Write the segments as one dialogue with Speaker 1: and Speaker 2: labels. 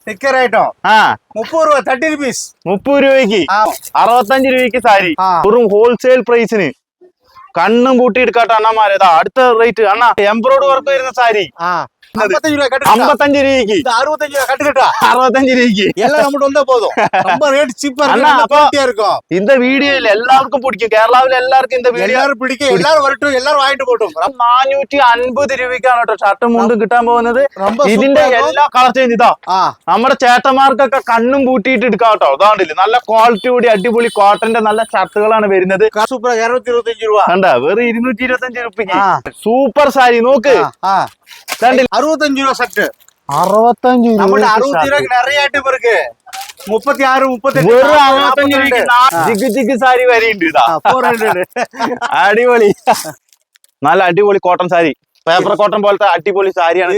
Speaker 1: Sticker ആയിട്ടോ
Speaker 2: ആ.
Speaker 1: മുപ്പത് രൂപ തേർട്ടി റുപ്പീസ്
Speaker 2: മുപ്പത് രൂപയ്ക്ക്? അറുപത്തഞ്ച് രൂപയ്ക്ക് സാരി. വെറും ഹോൾസെയിൽ പ്രൈസിന് കണ്ണും കൂട്ടി എടുക്കാട്ടോ അണ്ണന്മാരെ അടുത്ത റേറ്റ് അണ്ണാ എംബ്രോയ്ഡ് വർക്ക് വരുന്ന സാരി.
Speaker 1: ആ. ஐம்பத்தஞ்சு ரூபாய் கட்டுக்கட்டா
Speaker 2: അമ്പത്തഞ്ച് രൂപയ്ക്ക്
Speaker 1: இது அறுபத்தஞ்சு ரூபாய் கட்டுக்கட்டா
Speaker 2: അറുപത്തഞ്ച് രൂപയ്ക്ക്
Speaker 1: எல்லாம் நம்மகிட்ட வந்தா போதும் ரொம்ப ரேட் சீப்பா
Speaker 2: அண்ணா,
Speaker 1: இருக்கும்
Speaker 2: அப்போ-
Speaker 1: குவாலிட்டியா இருக்கும்
Speaker 2: இந்த വീഡിയോയിൽ എല്ലാവർക്കും പിടിക്കും കേരളാവിൽ എല്ലാവർക്കും இந்த വീഡിയോ
Speaker 1: எல்லாரும் பிடிக்கும் எல்லாரும் வரட்டும் எல்லாரும் வாங்கிட்டு போட்டும்
Speaker 2: നാനൂറ്റി അൻപത് രൂപയ്ക്കാണ് കേട്ടോ ഷർട്ടും മുണ്ടും കിട്ടാൻ പോകുന്നത്
Speaker 1: ரொம்ப
Speaker 2: ഇതിന്റെ
Speaker 1: சூப்பரா இருக்கும்.
Speaker 2: എല്ലാ കളർ ചേഞ്ച് ഇതാ
Speaker 1: ஆ
Speaker 2: നമ്മുടെ ചേട്ടന്മാർക്കൊക്കെ കണ്ണും പൂട്ടിയിട്ട് എടുക്കാം കേട്ടോ അതാണ്ടില്ല നല്ല ക്വാളിറ്റി കൂടി അടിപൊളി കോട്ടന്റെ നല്ല ഷർട്ടുകളാണ് വരുന്നത്
Speaker 1: காசு சூப்பரா இருநூத்தி இருபத்தஞ்சு ரூபா
Speaker 2: കണ്ട വെറും ഇരുന്നൂറ്റി ഇരുപത്തഞ്ച് റുപ്യക്ക്
Speaker 1: ആ.
Speaker 2: സൂപ്പർ സാരി നോക്ക്
Speaker 1: ஆ, ஆ.
Speaker 2: കണ്ടില്ല
Speaker 1: അറുപത്തഞ്ചു രൂപ സെറ്റ്
Speaker 2: അറുപത്തഞ്ചു
Speaker 1: അറുപത്തി அறுபத்தி ரூபாய்க்கு நிறைய
Speaker 2: മുപ്പത്തി ആറ് മുപ്പത്തി സാരി
Speaker 1: വരെ
Speaker 2: അടിപൊളി. നല്ല അടിപൊളി കോട്ടൺ സാരി. പേപ്പർ കോട്ടൺ പോലത്തെ അടിപൊളി സാരിയാണ്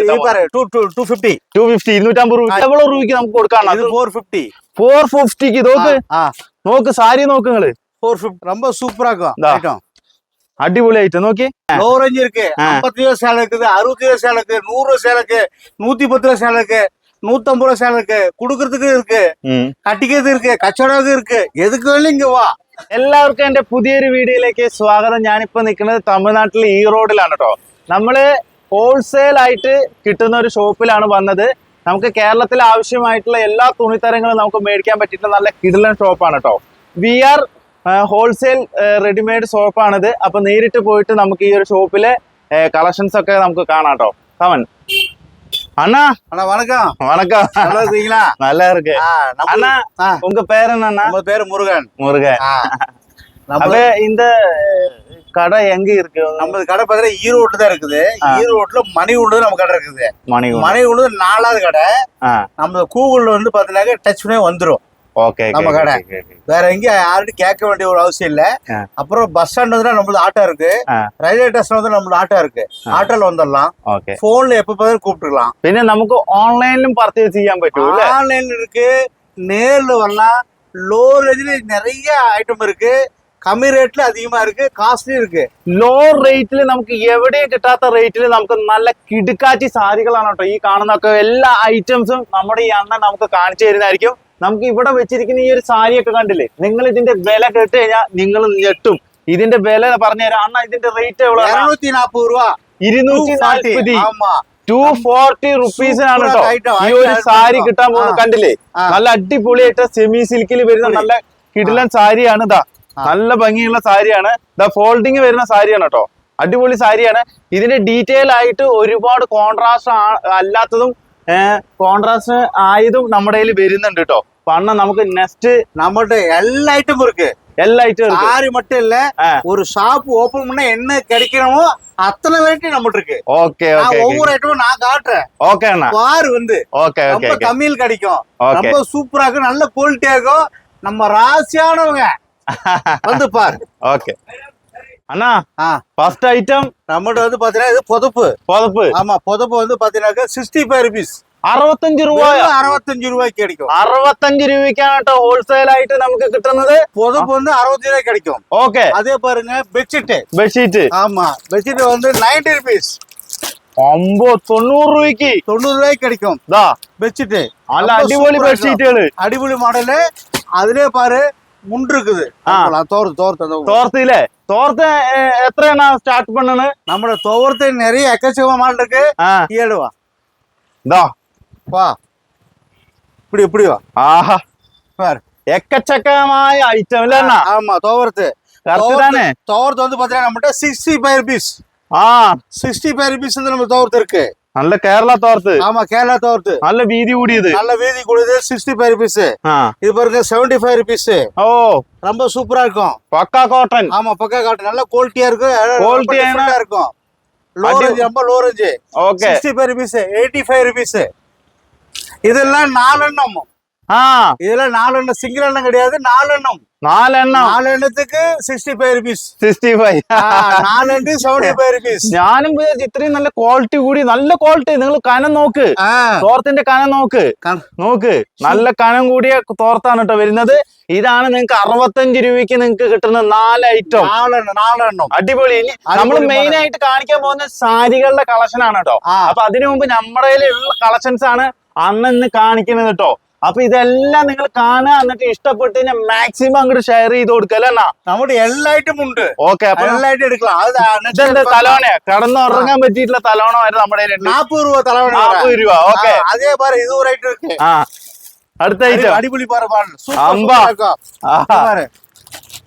Speaker 2: ടു ഇരുന്നൂറ്റമ്പത് രൂപ എവ്വളോ രൂപയ്ക്ക് നമുക്ക്
Speaker 1: കൊടുക്കാണ് ഫോർ ഫിഫ്റ്റി
Speaker 2: ഫോർ ഫിഫ്റ്റിക്ക് നോക്ക്. നോക്ക് സാരി നോക്ക് നിങ്ങൾ.
Speaker 1: ഫോർ ഫിഫ്റ്റി ரொம்ப சூப்பரா இருக்கும்
Speaker 2: இந்தா.
Speaker 1: ஐட்டம்
Speaker 2: അടിപൊളിയായിട്ട് നോക്കി
Speaker 1: லோ ரேஞ்ச் இருக்கு
Speaker 2: ஆ.
Speaker 1: ஐம்பத்தி ரூபா சேலை இருக்குது அறுபத்தி ரூபா சேலை இருக்கு நூறு ரூபா சேலை இருக்கு நூத்தி பத்து ரூபா சேலை இருக்கு நூத்தம்பது ரூபா சேலை இருக்கு குடுக்கறதுக்கு இருக்கு
Speaker 2: ഉം.
Speaker 1: கட்டிக்கிறது இருக்கு கச்சவடம் இருக்கு எதுக்கு வேணும் இங்க வா
Speaker 2: എല്ലാവർക്കും എന്റെ പുതിയൊരു വീഡിയോയിലേക്ക് സ്വാഗതം ഞാനിപ്പോ നിൽക്കുന്നത് തമിഴ്നാട്ടിലെ ഈ റോഡിലാണ് കേട്ടോ നമ്മള് ഹോൾസെയിൽ ആയിട്ട് കിട്ടുന്ന ഒരു ഷോപ്പിലാണ് വന്നത് നമുക്ക് കേരളത്തിൽ ആവശ്യമായിട്ടുള്ള എല്ലാ തുണിത്തരങ്ങളും നമുക്ക് മേടിക്കാൻ പറ്റിയിട്ടുള്ള നല്ല കിടിലൻ ഷോപ്പാണ് കേട്ടോ വി ആർ ഹോൾസെയിൽ റെഡിമെയ്ഡ് ഷോപ്പാണിത് അപ്പൊ നേരിട്ട് പോയിട്ട് നമുക്ക് ഈ ഒരു ഷോപ്പിലെ കളക്ഷൻസ് ഒക്കെ നമുക്ക് കാണാം കേട്ടോ കമൻ അണ്ണാ
Speaker 1: அண்ணா வணக்கம்
Speaker 2: வணக்கம்
Speaker 1: நல்லா இருக்கீங்களா
Speaker 2: நல்லா இருக்கு
Speaker 1: ஆ, நம்ம-
Speaker 2: அண்ணா
Speaker 1: ஆ,
Speaker 2: உங்க பேர் என்னண்ணா
Speaker 1: நம்ம பேரு முருகன்
Speaker 2: முருகன்
Speaker 1: ஆ. நம்ம
Speaker 2: அப்ப இந்த கடை எங்க இருக்கு
Speaker 1: நம்ம கடை பார்த்தீங்கன்னா ஈரோடு தான் இருக்குது
Speaker 2: ஆ.
Speaker 1: ஈரோட்ல மணி உண்டு நம்ம கடை இருக்குது
Speaker 2: மணி
Speaker 1: மணி உண்டு நாலாவது கடை
Speaker 2: ஆ
Speaker 1: நம்ம கூகுள்ல வந்து பாத்தீங்கன்னா டச் பண்ணி வந்துரும்
Speaker 2: ஓகே
Speaker 1: நம்ம கடை. வேற எங்கேயும் யார்கிட்ட கேட்க வேண்டிய ஒரு அவசியம் இல்ல
Speaker 2: ஆ.
Speaker 1: அப்புறம் பஸ் ஸ்டாண்ட் வந்து நம்மளது ஆட்டோ இருக்கு
Speaker 2: ஆ.
Speaker 1: ரயில்வே ஸ்டேஷன் வந்து நம்மளது ஆட்டோ இருக்கு
Speaker 2: ആ.
Speaker 1: ஆட்டோல வந்துடலாம்
Speaker 2: ഓക്കെ
Speaker 1: போன்ல எப்ப பார்த்தாலும் கூப்பிட்டுக்கலாம்
Speaker 2: പിന്നെ നമുക്ക് ഓൺലൈനിലും പർച്ചേസ് ചെയ്യാൻ പറ്റൂ അല്ലേ
Speaker 1: ஆன்லைன்ல இருக்கு நேர்ல வரலாம் லோ ரேஞ்சில நிறைய ஐட்டம் இருக்கு கம்மி ரேட்ல அதிகமா இருக்கு காஸ்ட்லி இருக்கு
Speaker 2: ലോ റേറ്റിൽ നമുക്ക് എവിടെയും കിട്ടാത്ത റേറ്റിൽ നമുക്ക് നല്ല കിടുക്കാച്ചി സാരികളാണ് കേട്ടോ ഈ കാണുന്നൊക്കെ എല്ലാ ഐറ്റംസും നമ്മുടെ ഈ അണ്ണൻ നമുക്ക് കാണിച്ചു തരുന്നതായിരിക്കും നമുക്ക് ഇവിടെ വെച്ചിരിക്കുന്ന ഈ ഒരു സാരിയൊക്കെ കണ്ടില്ലേ? നിങ്ങൾ ഇതിന്റെ വില കേട്ട് കഴിഞ്ഞാൽ നിങ്ങൾ ഞെട്ടും. ഇതിന്റെ വില പറഞ്ഞുതരാം അണ്ണ ഇതിന്റെ റേറ്റ് എவ்வளவு
Speaker 1: രൂപ.
Speaker 2: ഈ ഒരു സാരി കിട്ടാൻ പോകുന്നത് കണ്ടില്ലേ? നല്ല അടിപൊളിയായിട്ട് സെമി സിൽക്കിൽ വരുന്ന നല്ല കിടിലൻ സാരിയാണ് ഇതാ. നല്ല ഭംഗിയുള്ള സാരിയാണ്. ദ ഫോൾഡിങ് വരുന്ന സാരിയാണ് കേട്ടോ. അടിപൊളി സാരിയാണ്. ഇതിന്റെ ഡീറ്റെയിൽ ആയിട്ട് ഒരുപാട് കോൺട്രാസ്റ്റ് അല്ലാത്തതും കോൺട്രാസ്റ്റ് ആയതും നമ്മുടെ കയ്യിൽ വരുന്നുണ്ട് കേട്ടോ. പണ്ണ നമുക്ക് നെക്സ്റ്റ്
Speaker 1: நம்மகிட்ட எல்லா ஐட்டமும் இருக்கு
Speaker 2: എല്ലാ ഐറ്റം
Speaker 1: சாரி மட்டும் இல்ல
Speaker 2: ஆ.
Speaker 1: ஒரு ஷாப் ஓபன் பண்ணா என்ன கிடைக்கணுமோ அத்தனை வெரைட்டி நம்மகிட்ட இருக்கு
Speaker 2: ഓക്കെ
Speaker 1: நான்
Speaker 2: ഓക്കെ
Speaker 1: ஒவ்வொரு ஐட்டமும் நான் காட்டுறேன்
Speaker 2: ഓക്കെ അണ്ണ
Speaker 1: பாரு வந்து
Speaker 2: ഓക്കെ ഓക്കെ
Speaker 1: ரொம்ப கம்மியில் கிடைக்கும்
Speaker 2: ഓക്കെ
Speaker 1: ரொம்ப சூப்பரா இருக்கும் நல்ல குவாலிட்டியா இருக்கும் நம்ம ராசியானவங்க வந்து பாரு
Speaker 2: ഓക്കെ അണ്ണാ
Speaker 1: ஆ
Speaker 2: ഫസ്റ്റ് ഐറ്റം
Speaker 1: நம்மகிட்ட வந்து பாத்தீங்கன்னா இது புதப்பு
Speaker 2: പുതപ്പ്
Speaker 1: ஆமா புதப்பு வந்து பாத்தீங்கன்னாக்கா சிக்ஸ்டி ஃபைவ் ருபீஸ்
Speaker 2: അറുപത്തഞ്ച് രൂപ
Speaker 1: அறுபத்தஞ்சு ரூபாய்க்கு கிடைக்கும்
Speaker 2: അറുപത്തഞ്ച് രൂപയ്ക്കാണ് കേട്ടോ ഹോൾസെയിൽ ആയിട്ട് നമുക്ക് കിട്ടുന്നത്
Speaker 1: புதப்பு வந்து அறுபத்தஞ்சு ரூபாய்க்கு கிடைக்கும்
Speaker 2: ഓക്കെ
Speaker 1: அதே பாருங்க பெட்ஷீட்
Speaker 2: ബെഡ്ഷീറ്റ്
Speaker 1: ஆமா பெட்ஷீட் வந்து நைன்டி ருபீஸ்
Speaker 2: ഒമ്പോ തൊണ്ണൂറ് രൂപയ്ക്ക്
Speaker 1: தொண்ணூறு ரூபாய்க்கு கிடைக்கும்
Speaker 2: ഇതാ
Speaker 1: பெட்ஷீட்
Speaker 2: നല്ല
Speaker 1: ரொம்ப
Speaker 2: അടിപൊളി
Speaker 1: சூப்பரா
Speaker 2: ബെഡ്ഷീറ്റുകള്
Speaker 1: அடிபொலி மாடலு அதுலயே பாரு முண்டு இருக்குது
Speaker 2: ஆ.
Speaker 1: தோர்த்து தோர்த்து அந்த
Speaker 2: തോർത്തില്ലേ തോർത്ത് ഏ- എത്രയാണ് സ്റ്റാർട്ട് പണ്ണണ്
Speaker 1: நம்மளோட துவர்த்து நிறைய எக்கச்சக்கமா மாடல் இருக்கு
Speaker 2: ആ
Speaker 1: ஏழு வா
Speaker 2: ഇതാ
Speaker 1: வா. இப்படி இப்படி வா.
Speaker 2: ஆஹா.
Speaker 1: பாரு.
Speaker 2: எக்கச்சக்கமாய ஐட்டம் இல்லன்னா
Speaker 1: ஆமா துவரத்து.
Speaker 2: கரெக்ட் தானே?
Speaker 1: துவரத்து வந்து பாத்தீங்கன்னா நம்மகிட்ட சிக்ஸ்டி ஃபைவ் ருபீஸ்
Speaker 2: ஆ.
Speaker 1: சிக்ஸ்டி ஃபைவ் ருபீஸ் வந்து நம்ம துவரத்து இருக்கு.
Speaker 2: நல்ல கேரளா தோர்த்து
Speaker 1: ஆமா கேரளா தோர்த்து
Speaker 2: நல்ல வீதி கூடியது
Speaker 1: நல்ல வீதி கூடியது சிக்ஸ்டி ஃபைவ் ருபீஸ் இது பாருங்க செவன்டி ஃபைவ் ருபீஸ்
Speaker 2: ஓ.
Speaker 1: ரொம்ப சூப்பரா இருக்கும்.
Speaker 2: பக்கா காட்டன்
Speaker 1: ஆமா பக்கா காட்டன் நல்ல குவாலிட்டியா இருக்கும். குவாலிட்டியா இருக்கும். லோ ரேஞ்ச் ரொம்ப low range
Speaker 2: okay
Speaker 1: sixty five rupees eighty five rupees இதெல்லாம் நாலெண்ணம்
Speaker 2: ആ
Speaker 1: இதெல்லாம் நாலெண்ணம் சிங்கிள் எண்ணம் கிடையாது நாலெண்ணம்
Speaker 2: നാലെണ്ണം
Speaker 1: நாலு எண்ணத்துக்கு sixty five rupees
Speaker 2: sixty five
Speaker 1: நாலு எண்ணு செவன்டி ஃபைவ் ருபீஸ்
Speaker 2: ഞാനും വിചാരിച്ചു ഇത്രയും നല്ല ക്വാളിറ്റി കൂടി നല്ല ക്വാളിറ്റി നിങ്ങൾ കനം നോക്ക് തോർത്തിന്റെ കനം നോക്ക് നോക്ക് നല്ല കനം കൂടിയ തോർത്താണ് കേട്ടോ വരുന്നത് ഇതാണ് നിങ്ങൾക്ക് അറുപത്തഞ്ച് രൂപയ്ക്ക് നിങ്ങൾക്ക് കിട്ടുന്ന നാല് ഐറ്റം
Speaker 1: நாலெண்ணம் நாலெண்ணம்
Speaker 2: അടിപൊളി ഇനി നമ്മൾ
Speaker 1: അടിപൊളി
Speaker 2: മെയിൻ
Speaker 1: model.
Speaker 2: ആയിട്ട് കാണിക്കാൻ പോകുന്ന സാരികളുടെ കളക്ഷൻ ആണ് കേട്ടോ
Speaker 1: ആ.
Speaker 2: അപ്പൊ അതിനു മുമ്പ് നമ്മുടെ കയ്യിലുള്ള കളക്ഷൻസ് ആണ് അന്നെന്ന് കാണിക്കണത് കേട്ടോ അപ്പൊ ഇതെല്ലാം നിങ്ങൾ കാണുക എന്നിട്ട് ഇഷ്ടപ്പെട്ട് കഴിഞ്ഞാൽ മാക്സിമം അങ്ങോട്ട് ഷെയർ ചെയ്ത് കൊടുക്കല്ലേ
Speaker 1: നമ്മുടെ എല്ലായിട്ടും ഉണ്ട്.
Speaker 2: ഓക്കെ അപ്പൊ
Speaker 1: എല്ലായിട്ടും
Speaker 2: എടുക്കണം. തലോണ കടന്നുറങ്ങാൻ പറ്റിയിട്ടുള്ള തലോണമായിരുന്നു നമ്മുടെ
Speaker 1: നാപ്പത് രൂപ തലവണ
Speaker 2: നാപ്പത് രൂപ ഓക്കെ
Speaker 1: അതേപോലെ പറ ഇതുവരായിട്ട്
Speaker 2: ആ അടുത്ത ഐറ്റം
Speaker 1: അടിപൊളി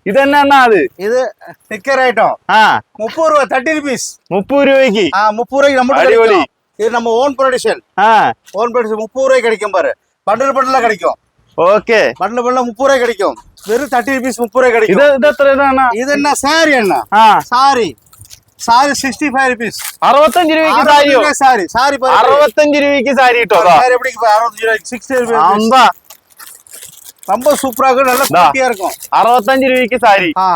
Speaker 1: ഇത്
Speaker 2: എന്നാ അത്?
Speaker 1: ഇത് സ്റ്റിക്കർ ആയിട്ടോ?
Speaker 2: ആ.
Speaker 1: മുപ്പത് രൂപ തേർട്ടി റുപ്പീസ്
Speaker 2: മുപ്പത് രൂപക്ക്
Speaker 1: ആ മുപ്പത് രൂപ നമ്മുടെ
Speaker 2: അടിപൊളി.
Speaker 1: கிடைக்கும் இது நம்ம ஓன் ப்ரொடக்ஷன்
Speaker 2: ആ
Speaker 1: ஓன் ப்ரொடக்ஷன் முப்பது ரூபாய்க்கு கிடைக்கும் பாரு பண்டல் பண்டலா கிடைக்கும்
Speaker 2: ഓക്കെ
Speaker 1: பண்டல் பண்டலா முப்பது ரூபாய் கிடைக்கும் வெறும் தேர்ட்டி ருபீஸ் முப்பது ரூபாய்
Speaker 2: ഇത്
Speaker 1: கிடைக்கும்
Speaker 2: ഇത് എത്ര ഇതാണ്
Speaker 1: இது என்ன சாரி என்ன
Speaker 2: ആ
Speaker 1: sari sari sixty five rupees
Speaker 2: അറുപത്തഞ്ച് രൂപയ്ക്ക് സാരിയോ
Speaker 1: சாரி சாரி பாரு
Speaker 2: അറുപത്തഞ്ച് രൂപയ്ക്ക് സാരി കിട്ടോ അതാ
Speaker 1: சாரி எப்படி இருக்கு பாரு, அறுபத்தஞ்சு ரூபாய்க்கு சிக்ஸ்டி ருபீஸ்
Speaker 2: അമ്പ
Speaker 1: ரொம்ப சூப்பரா இருக்கும் நல்ல
Speaker 2: தா.
Speaker 1: குட்டியா இருக்கும்
Speaker 2: അറുപത്തഞ്ച് രൂപയ്ക്ക് സാരി
Speaker 1: ஆ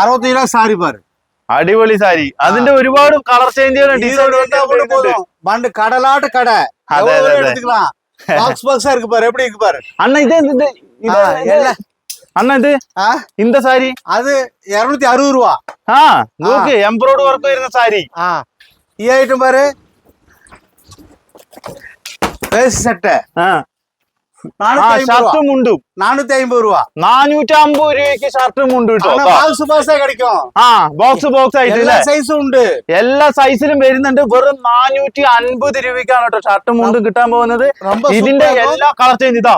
Speaker 1: அறுபத்தஞ்சு ரூபா சாரி பாரு
Speaker 2: അടിപൊളി സാരി അതിന്റെ ഒരുപാട് കളർ ചേഞ്ചുകൾ
Speaker 1: இதோட வந்தா கூட போதும் பண்டு கடலாட்டு கடை
Speaker 2: அதே,
Speaker 1: எவ்வளவு
Speaker 2: அதே,
Speaker 1: வேணும்
Speaker 2: அதே.
Speaker 1: எடுத்துக்கலாம் பாக்ஸ் பாக்ஸா இருக்கு பாரு எப்படி இருக்கு பாரு
Speaker 2: അണ്ണ ഇത് ഇത് ഇത് ഇത്
Speaker 1: ആ, എല്ലാം.
Speaker 2: അണ്ണ ഇത്
Speaker 1: ஆ,
Speaker 2: ഇന്ത സാരി
Speaker 1: அது இருநூத்தி அறுபது ரூபா
Speaker 2: ആ നോക്ക് എംബ്രോയ്ഡ് വർക്ക് വരുന്ന സാരി
Speaker 1: ஆ ഈ ഐറ്റം பாரு வேஸ்ட் சட்டை
Speaker 2: രൂപ. ആ ബോക്സ് ബോക്സ്
Speaker 1: ഉണ്ട്.
Speaker 2: എല്ലാ സൈസിലും വരുന്നുണ്ട്. വെറും നാനൂറ്റി അൻപത് രൂപയ്ക്കാണ് കേട്ടോ ഷർട്ടും മുണ്ടും കിട്ടാൻ പോകുന്നത്. ഇതിന്റെ എല്ലാ കളർ ചേഞ്ച് ഇതാ.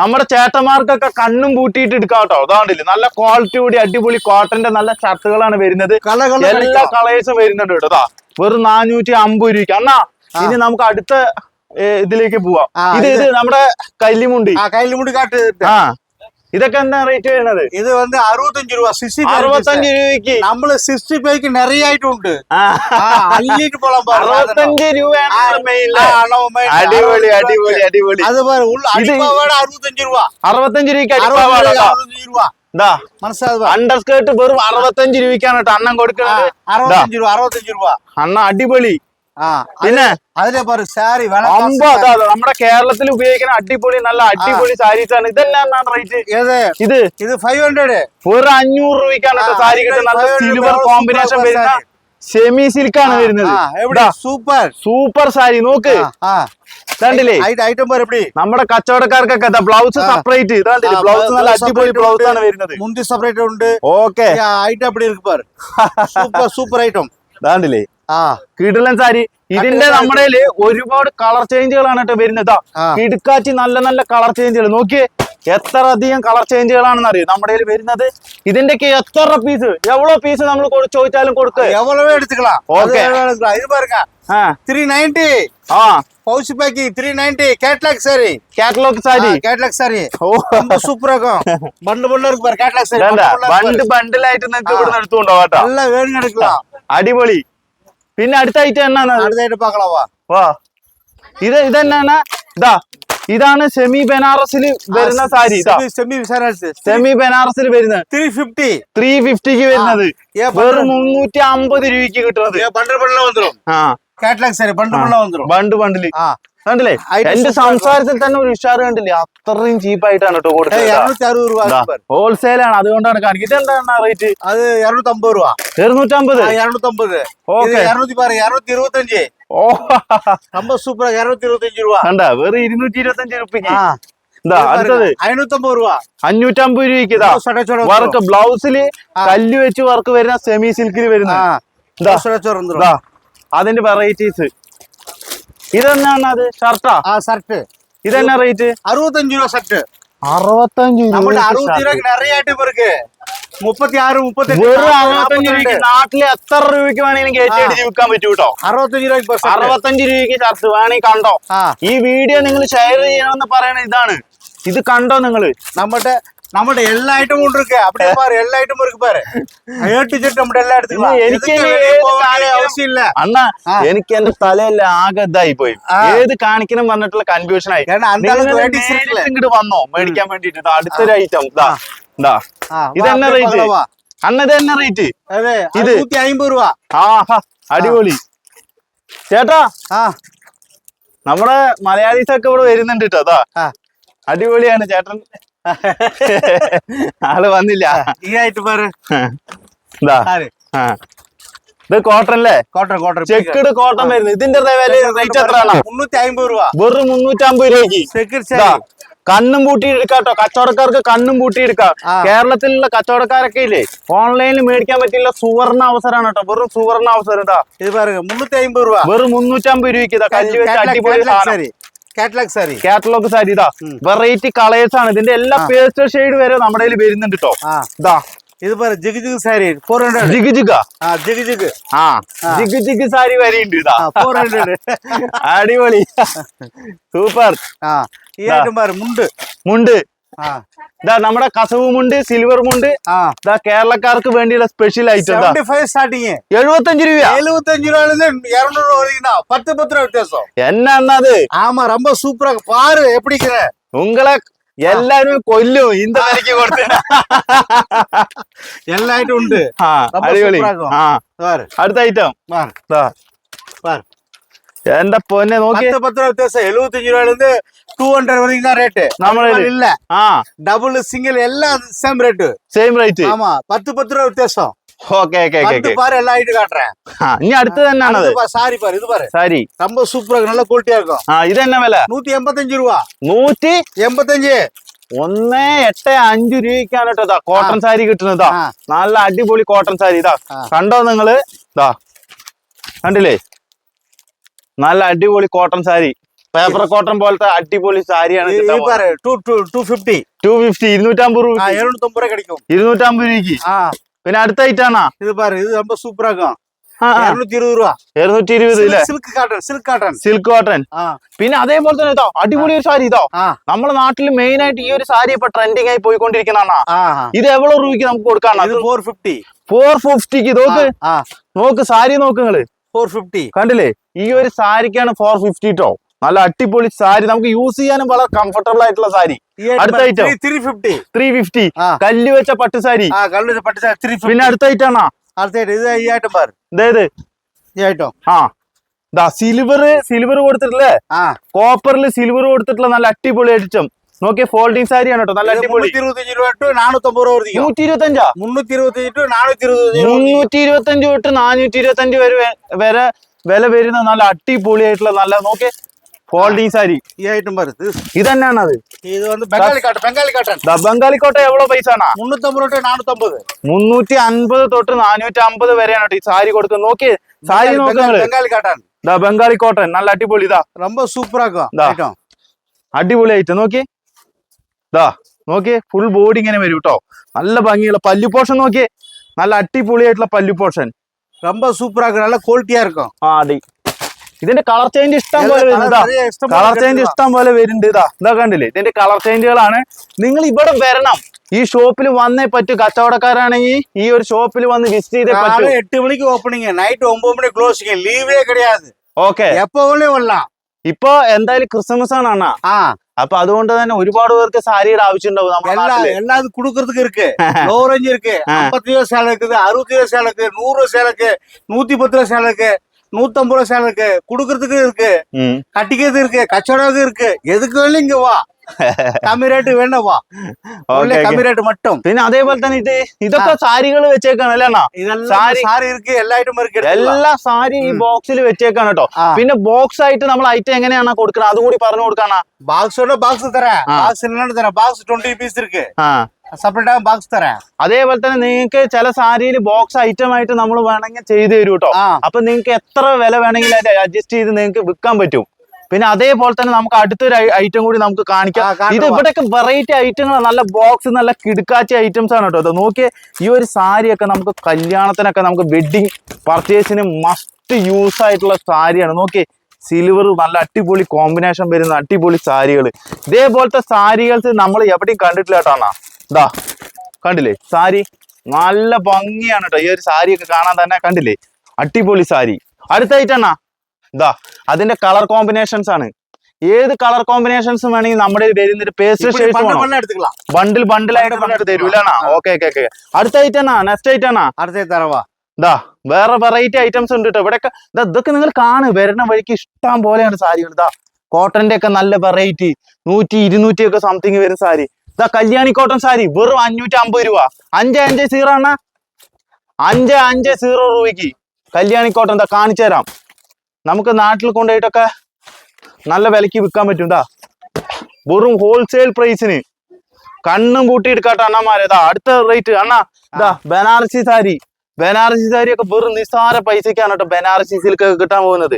Speaker 2: നമ്മുടെ ചേട്ടന്മാർക്കൊക്കെ കണ്ണും പൂട്ടിയിട്ട് എടുക്കാം കേട്ടോ. അതാണ്ടില്ല? നല്ല ക്വാളിറ്റി കൂടി അടിപൊളി കോട്ടന്റെ നല്ല ഷർട്ടുകളാണ് വരുന്നത്. എല്ലാ കളേഴ്സും വരുന്നുണ്ട് കേട്ടോ. വെറും നാനൂറ്റി അമ്പത് രൂപയ്ക്ക്. അണ്ണാ ഇനി നമുക്ക് അടുത്ത ഇതിലേക്ക് പോവാം. ഇത് ഇത് നമ്മുടെ കല്ലിമുണ്ടി.
Speaker 1: ആ കല്ലിമുണ്ടി കാട്ട്
Speaker 2: ആ ഇതൊക്കെ എന്താ റേറ്റ് വരുന്നത്?
Speaker 1: ഇത് വന്ന് അറുപത്തഞ്ച് രൂപ സിക്സ്റ്റി
Speaker 2: അറുപത്തഞ്ച് രൂപയ്ക്ക്. നമ്മൾ
Speaker 1: സിസ്റ്റി പേക്ക് നിറയെ ആയിട്ടുണ്ട്
Speaker 2: അറുപത്തഞ്ച് രൂപയാണ് അടിപൊളി അടിപൊളി അടിപൊളി.
Speaker 1: അതുപോലെ അറുപത്തഞ്ച് രൂപ.
Speaker 2: അറുപത്തഞ്ച് രൂപയ്ക്ക്
Speaker 1: അറുപത്തഞ്ച്
Speaker 2: രൂപ. അണ്ടർസ്കേർട്ട് വെറും അറുപത്തഞ്ച് രൂപയ്ക്കാണ് കേട്ടോ അണ്ണം കൊടുക്കുന്നത്.
Speaker 1: അറുപത്തഞ്ച് രൂപ അറുപത്തഞ്ച് രൂപ.
Speaker 2: അണ്ണ അടിപൊളി. നമ്മുടെ കേരളത്തിൽ ഉപയോഗിക്കുന്ന അടിപൊളി നല്ല അടിപൊളി സാരീസ് ആണ് ഇതെല്ലാം
Speaker 1: എന്താണ്
Speaker 2: ഇത്
Speaker 1: ഇത് ഫൈവ് ഹൺഡ്രഡ്
Speaker 2: വെറും അഞ്ഞൂറ് രൂപയ്ക്കാണ് സാരി കിട്ടുന്നത്. നല്ല സിൽവർ കോമ്പിനേഷൻ വരുന്ന സെമി സിൽക്ക് ആണ്
Speaker 1: വരുന്നത്. സൂപ്പർ.
Speaker 2: സൂപ്പർ സാരി നോക്ക്. കണ്ടില്ലേ?
Speaker 1: ഐറ്റം
Speaker 2: നമ്മുടെ കച്ചവടക്കാർക്കൊക്കെ ബ്ലൗസ് സെപ്പറേറ്റ് ഇതാണ്ടില്ലേ ബ്ലൗസ് നല്ല അടിപൊളി ബ്ലൗസ് ആണ് വരുന്നത്. മുന്തി
Speaker 1: സെപ്പറേറ്റ് ഉണ്ട്. Okay. Item super super item.
Speaker 2: ഇതാണ്ടില്ലേ
Speaker 1: ആ
Speaker 2: കിടിലൻ സാരി. ഇതിന്റെ നമ്മുടെ ഒരുപാട് കളർ ചേഞ്ചുകളാണ് കേട്ടോ വരുന്നത്. കിടുക്കാച്ചി നല്ല നല്ല കളർ ചേഞ്ചുകൾ നോക്കിയേ എത്ര അധികം കളർ ചേഞ്ചുകളാണെന്ന് അറിയും? നമ്മുടെ വരുന്നത് ഇതിന്റെയൊക്കെ എത്ര പീസ് എവ്വളോ പീസ് നമ്മൾ ചോദിച്ചാലും കൊടുക്കുക അടിപൊളി ഇത് പിന്നെ അടുത്ത ഐറ്റം എന്നാണ്? അടുത്തായിട്ട് ഇത് ഇതെന്നാണ്? ഇതാ ഇതാണ് സെമി ബനാറസിൽ വരുന്ന സാരി. സെമി ബനാറസിൽ വരുന്നത്.
Speaker 1: ത്രീ ഫിഫ്റ്റി
Speaker 2: ത്രീ ഫിഫ്റ്റിക്ക് വരുന്നത്. വെറും മുന്നൂറ്റി അമ്പത് രൂപക്ക് കിട്ടുന്നത്.
Speaker 1: ബണ്ടിൽ ബണ്ടിൽ
Speaker 2: ആ.
Speaker 1: കാറ്റലാഗ് സാരി ബണ്ടിൽ
Speaker 2: ബണ്ടിൽ ബണ്ടിൽ
Speaker 1: ബണ്ടിൽ
Speaker 2: കണ്ടില്ലേ? എന്റെ സംസാരത്തിൽ തന്നെ ഒരു ഉഷാർ കണ്ടില്ലേ? അത്രയും ചീപ്പായിട്ടാണ് കേട്ടോ കൊടുത്തത് ഹോൾസെയിൽ ആണ്. അതുകൊണ്ടാണ് കാണിക്കുന്നത്. എന്താണ് റേറ്റ്
Speaker 1: അത്
Speaker 2: ഇരുന്നൂറ്റമ്പത്
Speaker 1: രൂപ. ഇരുന്നൂറ്റമ്പത്
Speaker 2: ഇരുന്നൂറ്റമ്പത്
Speaker 1: ഇരുന്നൂറ്റി പറ ഇരുന്നൂറ്റി ഇരുപത്തഞ്ച്
Speaker 2: ഓ.
Speaker 1: സംഭവം സൂപ്പർ ഇരുന്നൂറ്റി ഇരുപത്തഞ്ച് രൂപ.
Speaker 2: കണ്ട വെറും ഇരുന്നൂറ്റി ഇരുപത്തഞ്ച് രൂപയ്ക്ക് അഞ്ഞൂറ്റമ്പത്
Speaker 1: രൂപ.
Speaker 2: വർക്ക് ബ്ലൗസിൽ കല്ല് വെച്ച് വർക്ക് വരുന്ന സെമി സിൽക്കിൽ വരുന്ന അതിന്റെ വെറൈറ്റീസ് ഇതെന്നാണ് അത്? ഷർട്ടാ
Speaker 1: ആ? ഷർട്ട്
Speaker 2: ഇതെന്നാ റേറ്റ് അറുപത്തഞ്ചു
Speaker 1: രൂപ ഷർട്ട് അറുപത്തഞ്ചു നമ്മുടെ അറുപത്തി രൂപ നിറയായിട്ട് ഇവർക്ക്.
Speaker 2: മുപ്പത്തി ആറ് മുപ്പത്തെട്ട് നാട്ടിലെ എത്ര രൂപയ്ക്ക് വേണമെങ്കിലും കയറ്റിയടിച്ച് വിൽക്കാൻ പറ്റൂ കേട്ടോ
Speaker 1: അറുപത്തഞ്ച് രൂപ
Speaker 2: അറുപത്തഞ്ച് രൂപയ്ക്ക് ചർച്ച വേണമെങ്കിൽ കണ്ടോ? ഈ വീഡിയോ നിങ്ങൾ ഷെയർ ചെയ്യണമെന്ന് പറയണ ഇതാണ്. ഇത് കണ്ടോ നിങ്ങൾ?
Speaker 1: നമ്മുടെ நம்மகிட்ட எல்லா ஐட்டமும் இருக்கு அப்படியே பாரு எல்லா ஐட்டமும் இருக்கு பாரு ஏ டு ஜெட் நம்மகிட்ட எல்லாம் எடுத்துக்கலாம்
Speaker 2: இல்ல, எனக்கு
Speaker 1: எதுக்கு
Speaker 2: இனி
Speaker 1: வெளிய
Speaker 2: ஏது
Speaker 1: போக வேண்டிய
Speaker 2: காலையில-
Speaker 1: அவசியம் இல்ல
Speaker 2: അണ്ണ
Speaker 1: ആ.
Speaker 2: എനിക്ക് എന്റെ തലയെല്ലാം ആകെ ഇതായി പോയി
Speaker 1: ആ.
Speaker 2: ഏത് കാണിക്കണം പറഞ്ഞിട്ടുള്ള കൺഫ്യൂഷൻ ആയി
Speaker 1: ஏன்னா அந்த அளவுக்கு varieties இருக்குல்ல
Speaker 2: ഇങ്ങോട്ട് വന്നോ മേടിക്കാൻ വേണ്ടിട്ട് ഇതാ അടുത്തൊരു ഐറ്റം ഇതാ ഇതാ
Speaker 1: ஆ, வா,
Speaker 2: ഇതെന്നെ
Speaker 1: அப்படியே
Speaker 2: റേറ്റ്
Speaker 1: பார்க்கலாம் வா.
Speaker 2: അണ്ണ ഇത് തന്നെ റേറ്റ്
Speaker 1: அது
Speaker 2: இது.
Speaker 1: நூத்தி ஐம்பது ரூபா
Speaker 2: ആഹാ അടിപൊളി ചേട്ടാ
Speaker 1: ஆ
Speaker 2: നമ്മുടെ മലയാളീസ് ഒക്കെ ഇവിടെ വരുന്നുണ്ട് കേട്ടോ അതാ
Speaker 1: ആ.
Speaker 2: അടിപൊളിയാണ് ചേട്ടൻ ആൾ വന്നില്ല.
Speaker 1: ഈ ആയിട്ട്
Speaker 2: ഇത് കോട്ടൺ അല്ലേ?
Speaker 1: Cotton cotton.
Speaker 2: ചെക്കിട് കോട്ടൺ വരുന്നു. ഇതിന്റെ വില റേറ്റ്
Speaker 1: മുന്നൂറ്റി അമ്പത് രൂപ.
Speaker 2: വെറും മുന്നൂറ്റമ്പത് രൂപയ്ക്ക്. കണ്ണും പൂട്ടി എടുക്കാട്ടോ കച്ചവടക്കാർക്ക് കണ്ണും പൂട്ടി എടുക്കാം. കേരളത്തിലുള്ള കച്ചവടക്കാരൊക്കെ ഇല്ലേ? ഓൺലൈനിൽ മേടിക്കാൻ പറ്റില്ല സുവർണ അവസരമാണ് കേട്ടോ. വെറും സുവർണ അവസരം ഇത്
Speaker 1: പറയുക മുന്നൂറ്റി അമ്പത് രൂപ.
Speaker 2: വെറും മുന്നൂറ്റമ്പത് രൂപയ്ക്ക് കല്ല് അടിപൊളി
Speaker 1: കാറ്റലാഗ് സാരി
Speaker 2: കാറ്റലോഗ് സാരി ഇതാ. വെറൈറ്റി കളേഴ്സ് ആണ്. ഇതിന്റെ എല്ലാ. പേസ്റ്റൽ ഷെയ്ഡ് വരെ നമ്മുടെ കയ്യിൽ വരുന്നുണ്ട് കേട്ടോ ഇതാ.
Speaker 1: ഇത് പറ jig jig sari four hundred
Speaker 2: jig jig.
Speaker 1: ആ ജിഗ് ജിഗ്.
Speaker 2: ആ. ജിഗ് ജിഗ് സാരി വരെയുണ്ട് ഇതാ.
Speaker 1: ഫോർ ഹൺഡ്രഡ്
Speaker 2: അടിപൊളി. സൂപ്പർ
Speaker 1: ആ. ഈ ആയിട്ടും മുണ്ട്.
Speaker 2: മുണ്ട്. ഇതാ നമ്മുടെ കസവ് മുണ്ട് സിൽവർ മുണ്ട്
Speaker 1: ആ
Speaker 2: ഇതാ കേരളക്കാർക്ക് വേണ്ടിയുള്ള സ്പെഷ്യൽ ഐറ്റം ഇതാ
Speaker 1: സെവന്റി ഫൈവ് സ്റ്റാർട്ടിങ്
Speaker 2: എഴുപത്തഞ്ച് രൂപ
Speaker 1: எழுபத்தஞ்சு ரூபாயில இருந்து இருநூறு ரூபா வரைக்கும் தான் பத்து பத்து ரூபா வித்தியாசம்
Speaker 2: என்னது
Speaker 1: ஆமா ரொம்ப சூப்பரா இருக்கு. பாரு எப்படிங்கிற
Speaker 2: உங்களை எல்லாரும் கொல்லும் இந்த விலைக்கு கொடுத்து
Speaker 1: எல்லா ஐட்டம் உண்டு
Speaker 2: ആ
Speaker 1: ரொம்ப
Speaker 2: അടിപൊളി
Speaker 1: സൂപ്പറാ இருக்கும்.
Speaker 2: ആ
Speaker 1: பாரு
Speaker 2: അടുത്ത ഐറ്റം
Speaker 1: பாரு பாரு
Speaker 2: എന്റെ പൊന്നെ നോക്കി
Speaker 1: பத்து பத்து ரூபா வித்தியாசம் எழுபத்தஞ்சு ரூபாயில இருந்து டூ ஹண்ட்ரட் வரைக்கும் தான் ரேட்டு
Speaker 2: നമ്മളെ
Speaker 1: இல்ல
Speaker 2: ആ
Speaker 1: டபுள் சிங்கிள் எல்லாம் சேம் ரேட்டு
Speaker 2: സെയിം റേറ്റ്
Speaker 1: ஆமா பத்து பத்து ரூபா வித்தியாசம்
Speaker 2: ഓക്കെ ഓക്കെ ഓക്കെ
Speaker 1: பத்து பாரு எல்லா ஐட்டம் காட்டுறேன்
Speaker 2: ആ ഇനി അടുത്ത് തന്നെയാണത്
Speaker 1: சாரி பாரு இது பாரு
Speaker 2: സാരി
Speaker 1: ரொம்ப சூப்பரா இருக்கு நல்ல குவாலிட்டியா இருக்கும்
Speaker 2: ആ ഇത് തന്നെ വില
Speaker 1: நூத்தி எண்பத்தஞ்சு ரூபா
Speaker 2: നൂറ്റി
Speaker 1: எண்பத்தஞ்சு
Speaker 2: ഒന്ന് എട്ട് അഞ്ചു രൂപയ്ക്കാണ് കേട്ടോ ഇതാ കോട്ടൺ സാരി കിട്ടുന്നതാ
Speaker 1: ആ.
Speaker 2: നല്ല അടിപൊളി കോട്ടൺ സാരി ഇതാ
Speaker 1: ആ.
Speaker 2: കണ്ടോ നിങ്ങള് ഇതാ കണ്ടില്ലേ നല്ല അടിപൊളി കോട്ടൺ സാരി പേപ്പർ കോട്ടൺ പോലത്തെ അടിപൊളി സാരിയാണ് ഇരുന്നൂറ്റമ്പത് രൂപ
Speaker 1: കിടക്കും
Speaker 2: ഇരുന്നൂറ്റമ്പത് രൂപയ്ക്ക്. പിന്നെ അടുത്ത ഐറ്റാണോ ഇത്
Speaker 1: ഇത് നമ്മ സൂപ്പർ ആക്കാം
Speaker 2: സിൽക്ക് കോട്ടൺ പിന്നെ അതേപോലെ തന്നെ അടിപൊളി ഒരു സാരി ഇതോ. നമ്മുടെ നാട്ടിൽ മെയിൻ ആയിട്ട് ഈ ഒരു സാരി ഇപ്പൊ ട്രെൻഡിങ് ആയി
Speaker 1: പോയിക്കൊണ്ടിരിക്കുന്ന
Speaker 2: ഇത് എവ്വളോ രൂപയ്ക്ക് നമുക്ക് കൊടുക്കാണ്
Speaker 1: ഫോർ ഫിഫ്റ്റി
Speaker 2: ഫോർ ഫിഫ്റ്റിക്ക് നോക്ക്. നോക്ക് സാരി നോക്ക് നിങ്ങൾ.
Speaker 1: ഫോർ ഫിഫ്റ്റി
Speaker 2: കണ്ടില്ലേ? ഈ ഒരു സാരിക്കാണ് ഫോർ ഫിഫ്റ്റി കേട്ടോ നല്ല അടിപൊളി സാരി. നമുക്ക് യൂസ് ചെയ്യാനും വളരെ കംഫർട്ടബിൾ ആയിട്ടുള്ള സാരി. അടുത്ത item
Speaker 1: three
Speaker 2: fifty three
Speaker 1: fifty
Speaker 2: കല്ല് വെച്ച പട്ടു സാരി. പിന്നെ അടുത്ത ഐറ്റം ആണോ? സിൽവർ സിൽവർ കൊടുത്തിട്ടില്ലേ? കോപ്പറിൽ സിൽവർ കൊടുത്തിട്ടുള്ള നല്ല അടിപൊളി ഐറ്റം നോക്കിയ ഫോൾഡിംഗ് സാരി ആണ് കേട്ടോ നല്ല അടിപൊളി. മുന്നൂറ്റി ഇരുപത്തി അഞ്ച് തൊട്ട് നാനൂറ്റി ഇരുപത്തി അഞ്ച് വരെ വരെ വില വരുന്ന നല്ല അടിപൊളിയായിട്ടുള്ള നല്ല നോക്കിയ ஹோல்டிங்
Speaker 1: சாரி ஐட்டம் வருது இது
Speaker 2: என்னன்னா அது
Speaker 1: இது வந்து பெங்காலி காட்டன் பெங்காலி காட்டன்
Speaker 2: இந்த பெங்காலி கோட்டை எவ்வளவு
Speaker 1: പൈസയാണോ മുന്നൂറ്റമ്പത് തൊട്ട് നാനൂറ്റമ്പത്.
Speaker 2: മുന്നൂറ്റി അൻപത് തൊട്ട് നാനൂറ്റി അമ്പത് വരെയാണ് ഈ സാരി കൊടുക്കുന്നത്. നോക്കി സാരി
Speaker 1: ബംഗാളി കാട്ടാൻ.
Speaker 2: ഇതാ ബംഗാളി കോട്ടൺ നല്ല അടിപൊളി ഇതാ.
Speaker 1: ரொம்ப சூப்பரா இருக்கும்
Speaker 2: അടിപൊളി ആയിട്ട് നോക്കി. ദാ നോക്കി ഫുൾ ബോഡി ഇങ്ങനെ വരും കേട്ടോ. നല്ല ഭംഗിയുള്ള പല്ലു പോർഷൻ നോക്കി. നല്ല അടിപൊളിയായിട്ടുള്ള പല്ലു പോർഷൻ.
Speaker 1: ரொம்ப சூப்பரா இருக்கும் നല്ല குவாலிட்டியா இருக்கும்
Speaker 2: ആ ഇതിന്റെ കളർ ചേഞ്ച് ഇഷ്ടം പോലെ വരുന്നതാ
Speaker 1: நிறைய இஷ்டம்
Speaker 2: കളർ
Speaker 1: போல
Speaker 2: ചേഞ്ച്
Speaker 1: எடுத்துக்கலாம்.
Speaker 2: ഇഷ്ടം പോലെ വരുന്നുണ്ട് ഇതാ ഇതാ കണ്ടില്ലേ ഇതിന്റെ കളർ ചേഞ്ചുകളാണ് നിങ്ങൾ ഇവിടെ വരണം ഈ ഷോപ്പിൽ വന്നേ പറ്റൂ കച്ചവടക്കാരാണെങ്കിൽ ഈ ഒരു ഷോപ്പിൽ വന്ന് വിസിറ്റ് ചെയ്തേ പറ്റൂ
Speaker 1: காலை எட்டு மணிக்கு ஓப்பனிங் நைட் ஒன்பது மணிக்கு க்ளோசிங் லீவே கிடையாது
Speaker 2: ഓക്കെ
Speaker 1: எப்ப வேணாலும் வரலாம்
Speaker 2: ഇപ്പൊ എന്തായാലും ക്രിസ്മസ് ആണ് അണ്ണാ
Speaker 1: ஆ
Speaker 2: അപ്പൊ അതുകൊണ്ട് തന്നെ ഒരുപാട് പേർക്ക് സാരിയുടെ ആവശ്യം ഉണ്ടാവും നമ്മുടെ
Speaker 1: எல்லா
Speaker 2: നാട്ടില്
Speaker 1: எல்லாத்துக்கும் கொடுக்கறதுக்கு இருக்கு லோ ரேஞ்ச் இருக்கு ஐம்பத்தி ரூபா சேலை இருக்குது அறுபத்தி ரூபா சேலை இருக்கு நூறு ரூபா சேலை இருக்கு நூத்தி பத்து ரூபா சேலை இருக்கு நூத்தம்பது ரூபா சேலை இருக்கு கொடுக்கறதுக்கு இருக்கு
Speaker 2: ഉം.
Speaker 1: கட்டிக்கிறது இருக்கு கச்சவடம் இருக்கு எதுக்கு வேணும் இங்க வா கம்மி ரேட்டு வேணும் வா
Speaker 2: Okay,
Speaker 1: ஒன்லி
Speaker 2: okay.
Speaker 1: கம்மி ரேட்டு மட்டும்
Speaker 2: പിന്നെ അതേപോലെ തന്നെ ഇത് ഇതൊക്കെ സാരികൾ വെച്ചേക്കാണ് അല്ലേ അണ്ണാ
Speaker 1: இதெல்லாம்
Speaker 2: சாரி.
Speaker 1: சாரி இருக்கு எல்லா ஐட்டமும் இருக்கு எடுத்துக்கலாம்.
Speaker 2: എല്ലാ സാരി ഈ ബോക്സിൽ വെച്ചേക്കാണ് കേട്ടോ
Speaker 1: ആ.
Speaker 2: പിന്നെ ബോക്സ് ആയിട്ട് നമ്മൾ ഐറ്റം എങ്ങനെയാണ് കൊടുക്കുന്നത് അതും കൂടി പറഞ്ഞു കൊടുക്കാനാ
Speaker 1: பாக்ஸோட பாக்ஸ் தரேன்
Speaker 2: ஆ.
Speaker 1: பாக்ஸ் என்னன்னு தரேன் பாக்ஸ் டுவெண்ட்டி സെപ്പറേറ്റ് ബോക്സ് തരാം.
Speaker 2: അതേപോലെ തന്നെ നിങ്ങൾക്ക് ചില സാരിയിൽ ബോക്സ് ഐറ്റം ആയിട്ട് നമ്മൾ വേണമെങ്കിൽ ചെയ്തു തരും കേട്ടോ അപ്പൊ നിങ്ങൾക്ക് എത്ര വില വേണമെങ്കിലും അഡ്ജസ്റ്റ് ചെയ്ത് നിങ്ങൾക്ക് വിൽക്കാൻ പറ്റും. പിന്നെ അതേപോലെ തന്നെ നമുക്ക് അടുത്തൊരു ഐറ്റം കൂടി നമുക്ക് കാണിക്കാം. ഇത് ഇവിടെയൊക്കെ വെറൈറ്റി ഐറ്റങ്ങൾ നല്ല ബോക്സ് നല്ല കിടുക്കാച്ച ഐറ്റംസ് ആണ് കേട്ടോ നോക്കിയ ഈ ഒരു സാരിയൊക്കെ നമുക്ക് കല്യാണത്തിനൊക്കെ നമുക്ക് വെഡിങ് പർച്ചേസിന് മസ്റ്റ് യൂസ് ആയിട്ടുള്ള സാരിയാണ്. നോക്കിയേ സിൽവർ നല്ല അടിപൊളി കോമ്പിനേഷൻ വരുന്ന അടിപൊളി സാരികൾ ഇതേപോലത്തെ സാരികൾസ് നമ്മൾ എവിടെയും കണ്ടിട്ടില്ല കേട്ടോ ഇതാ കണ്ടില്ലേ? സാരി നല്ല ഭംഗിയാണ് കേട്ടോ ഈ ഒരു സാരിയൊക്കെ കാണാൻ തന്നെ കണ്ടില്ലേ? അടിപൊളി സാരി. അടുത്തായിട്ടാണാ ഇതാ അതിന്റെ കളർ കോമ്പിനേഷൻസ് ആണ്. ഏത് കളർ കോമ്പിനേഷൻസ് വേണമെങ്കിൽ നമ്മുടെ വരുന്നൊരു പേസ്റ്റ് ഷെയ്ഡ്സ് ബണ്ടിൽ ബണ്ടിലായിട്ട് തരൂലാണാ ഓക്കെ ഓക്കെ ഓക്കെ അടുത്തായിട്ടാണാ നെക്സ്റ്റ് ആയിട്ടാണാ
Speaker 1: അടുത്തായിട്ടാ
Speaker 2: ഇതാ വേറെ വെറൈറ്റി ഐറ്റംസ് ഉണ്ട് കേട്ടോ ഇവിടെയൊക്കെ ഇതാ ഇതൊക്കെ നിങ്ങൾ കാണു വരുന്ന വഴിക്ക് ഇഷ്ടം പോലെയാണ് സാരികൾ. ദാ കോട്ടന്റെ ഒക്കെ നല്ല വെറൈറ്റി നൂറ്റി ഇരുന്നൂറ്റി ഒക്കെ സംതിങ് വരും സാരി. ഇതാ കല്യാണി കോട്ടൺ സാരി വെറും അഞ്ഞൂറ്റി അമ്പത് രൂപ. അഞ്ച് അഞ്ച് സീറോ ആണ്. അഞ്ച് അഞ്ച് സീറോ രൂപയ്ക്ക് കല്യാണിക്കോട്ടൻ എന്താ കാണിച്ചു തരാം. നമുക്ക് നാട്ടിൽ കൊണ്ടുപോയിട്ടൊക്കെ നല്ല വിലക്ക് വിൽക്കാൻ പറ്റും ഇതാ വെറും ഹോൾസെയിൽ പ്രൈസിന് കണ്ണും കൂട്ടി എടുക്കാട്ടോ അണ്ണന്മാരെ. ഇതാ അടുത്ത റേറ്റ് അണ്ണ ഇതാ ബനാറസി സാരി. ബനാറസി സാരി ഒക്കെ വെറും നിസ്സാര പൈസക്കാണ് കേട്ടോ ബനാറസി സിൽക്ക് കിട്ടാൻ പോകുന്നത്.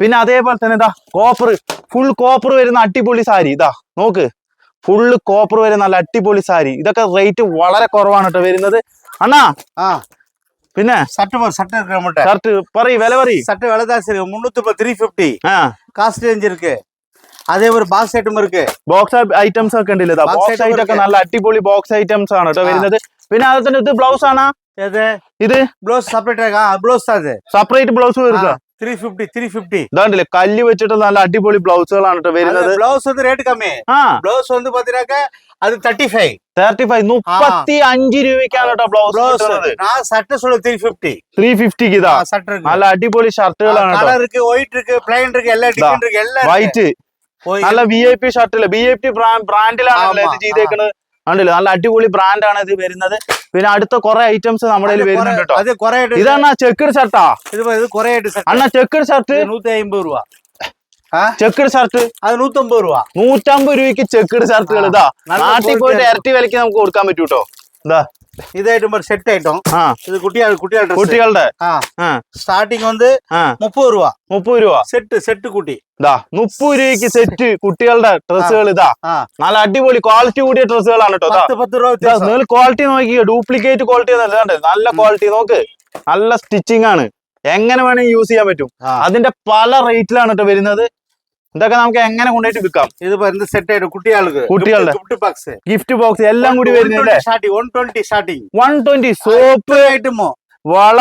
Speaker 2: പിന്നെ അതേപോലെ തന്നെ ഇതാ കോപ്പർ ഫുൾ കോപ്പർ വരുന്ന അടിപൊളി സാരി. ഇതാ നോക്ക്. ഫുള്ള് കോപ്പർ വരുന്ന നല്ല അടിപൊളി സാരി ഇതൊക്കെ റേറ്റ് വളരെ കുറവാണ് കേട്ടോ വരുന്നത് അണ്ണാ
Speaker 1: ஆ
Speaker 2: പിന്നെ
Speaker 1: சட்டை பாரு, சட்டை இருக்கு நம்மகிட்ட
Speaker 2: ഷർട്ട് പറയ് വില പറയ്
Speaker 1: சட்டை விலை ஜாஸ்தி இருக்கு முன்னூத்தி த்ரீ ஃபிஃப்டி
Speaker 2: ആ
Speaker 1: காஸ்ட் ரேஞ்ச் இருக்கு அதே ஒரு பாக்ஸ் ஐட்டம் இருக்கு
Speaker 2: ബോക്സ് ഐറ്റംസ് ഒക്കെ ഉണ്ടല്ലോ
Speaker 1: Box
Speaker 2: ബോക്സ്
Speaker 1: item
Speaker 2: ഐറ്റം ഒക്കെ
Speaker 1: ഒക്കെ.
Speaker 2: നല്ല അടിപൊളി ബോക്സ് ഐറ്റംസ് ആണ് കേട്ടോ
Speaker 1: ആ.
Speaker 2: വരുന്നത് പിന്നെ അത് തന്നെ ഇത് ബ്ലൗസ് ആണ്
Speaker 1: எது
Speaker 2: ഇത്
Speaker 1: ப்ளவுஸ் செப்பரேட் இருக்கா ப்ளவுஸ் தான் அது
Speaker 2: സെപ്പറേറ്റ് ബ്ലൗസ് വരുക
Speaker 1: த்ரீ ஃபிஃப்டி த்ரீ ஃபிஃப்டி
Speaker 2: ഇതാണ്ടില്ലേ കല്ല് വെച്ചിട്ട് നല്ല അടിപൊളി ബ്ലൗസുകളാണ് കേട്ടോ വരുന്നത്
Speaker 1: ப்ளவுஸ் வந்து ரேட் கம்மி
Speaker 2: ആ
Speaker 1: ப்ளவுஸ் வந்து பாத்தீங்கன்னாக்க அது தேர்ட்டி ஃபைவ்
Speaker 2: തേർട്ടി ഫൈവ് മുപ്പത്തി അഞ്ച് രൂപയ്ക്കാണ് കേട്ടോ ബ്ലൗസ്
Speaker 1: ப்ளவுஸ்
Speaker 2: കിട്ടുന്നത്
Speaker 1: நான் சட்டை சொல்ல த்ரீ ஃபிஃப்டி
Speaker 2: ത്രീ ഫിഫ്റ്റിക്ക് ഇതാ
Speaker 1: சட்டை இருக்கு
Speaker 2: നല്ല അടിപൊളി ഷർട്ടുകളാണ് കേട്ടോ
Speaker 1: கலர் இருக்கு ஒயிட் இருக்கு பிளைன் இருக்கு எல்லா டிசைன் இருக்கு எல்லாம் இருக்கு.
Speaker 2: വൈറ്റ്
Speaker 1: ஓ,
Speaker 2: നല്ല വി ഐ പി ഷർട്ടില് ബി ഐ പി ബ്രാൻഡിലാണല്ലോ
Speaker 1: ആമാ,
Speaker 2: ഇത് ചെയ്തേക്കുന്നത് കണ്ടില്ലേ നല്ല അടിപൊളി ബ്രാൻഡാണ് ഇത് വരുന്നത് പിന്നെ അടുത്ത കുറെ ഐറ്റംസ് നമ്മുടെ കയ്യിൽ വരുന്നുണ്ട് കേട്ടോ ഇതാണ് ചെക്കഡ് ഷർട്ടാ
Speaker 1: ഇത് കുറെ
Speaker 2: അണ്ണാ ചെക്കഡ് ഷർട്ട്
Speaker 1: നൂറ്റി അമ്പത് രൂപ
Speaker 2: ചെക്കഡ് ഷർട്ട്
Speaker 1: അത് നൂറ്റമ്പത് രൂപ
Speaker 2: നൂറ്റമ്പത് രൂപയ്ക്ക് ചെക്കഡ് ഷർട്ടുകൾ ഇതാ നാട്ടിൽ പോയിട്ട് ഇരട്ടി വിലക്ക് നമുക്ക് കൊടുക്കാൻ പറ്റൂ കേട്ടോ ഇതാ ഇതായിട്ടും
Speaker 1: സെറ്റ് ആയിട്ടോ ഇത് കുട്ടികൾ
Speaker 2: കുട്ടികളുടെ
Speaker 1: കുട്ടികളുടെ സ്റ്റാർട്ടിങ്
Speaker 2: വന്ന്
Speaker 1: മുപ്പത് രൂപ
Speaker 2: മുപ്പത് രൂപ
Speaker 1: സെറ്റ് സെറ്റ് കുട്ടി
Speaker 2: ഇതാ മുപ്പത് രൂപയ്ക്ക് സെറ്റ് കുട്ടികളുടെ ഡ്രസ്സുകൾ ഇതാ. നല്ല അടിപൊളി ക്വാളിറ്റി കൂടിയ ഡ്രസ്സുകളാണ് കേട്ടോ നിങ്ങൾ ക്വാളിറ്റി നോക്കി ഡ്യൂപ്ലിക്കേറ്റ് ക്വാളിറ്റി നല്ല ക്വാളിറ്റി നോക്ക്. നല്ല സ്റ്റിച്ചിങ് ആണ്. എങ്ങനെ വേണമെങ്കിൽ യൂസ് ചെയ്യാൻ പറ്റും. അതിന്റെ പല റേറ്റിലാണ് കേട്ടോ വരുന്നത്. ഇതൊക്കെ നമുക്ക് എങ്ങനെ കൊണ്ടുപോയിട്ട് വിൽക്കാം?
Speaker 1: ഇത് വരുന്നത് സെറ്റ് ആയിട്ട് കുട്ടികൾക്ക്.
Speaker 2: കുട്ടികളുടെ.
Speaker 1: ഗിഫ്റ്റ് ബോക്സ്
Speaker 2: ഗിഫ്റ്റ് ബോക്സ് എല്ലാം കൂടി
Speaker 1: വരുന്നുണ്ട്. Starting one
Speaker 2: twenty starting soap
Speaker 1: ഐറ്റമോ
Speaker 2: വള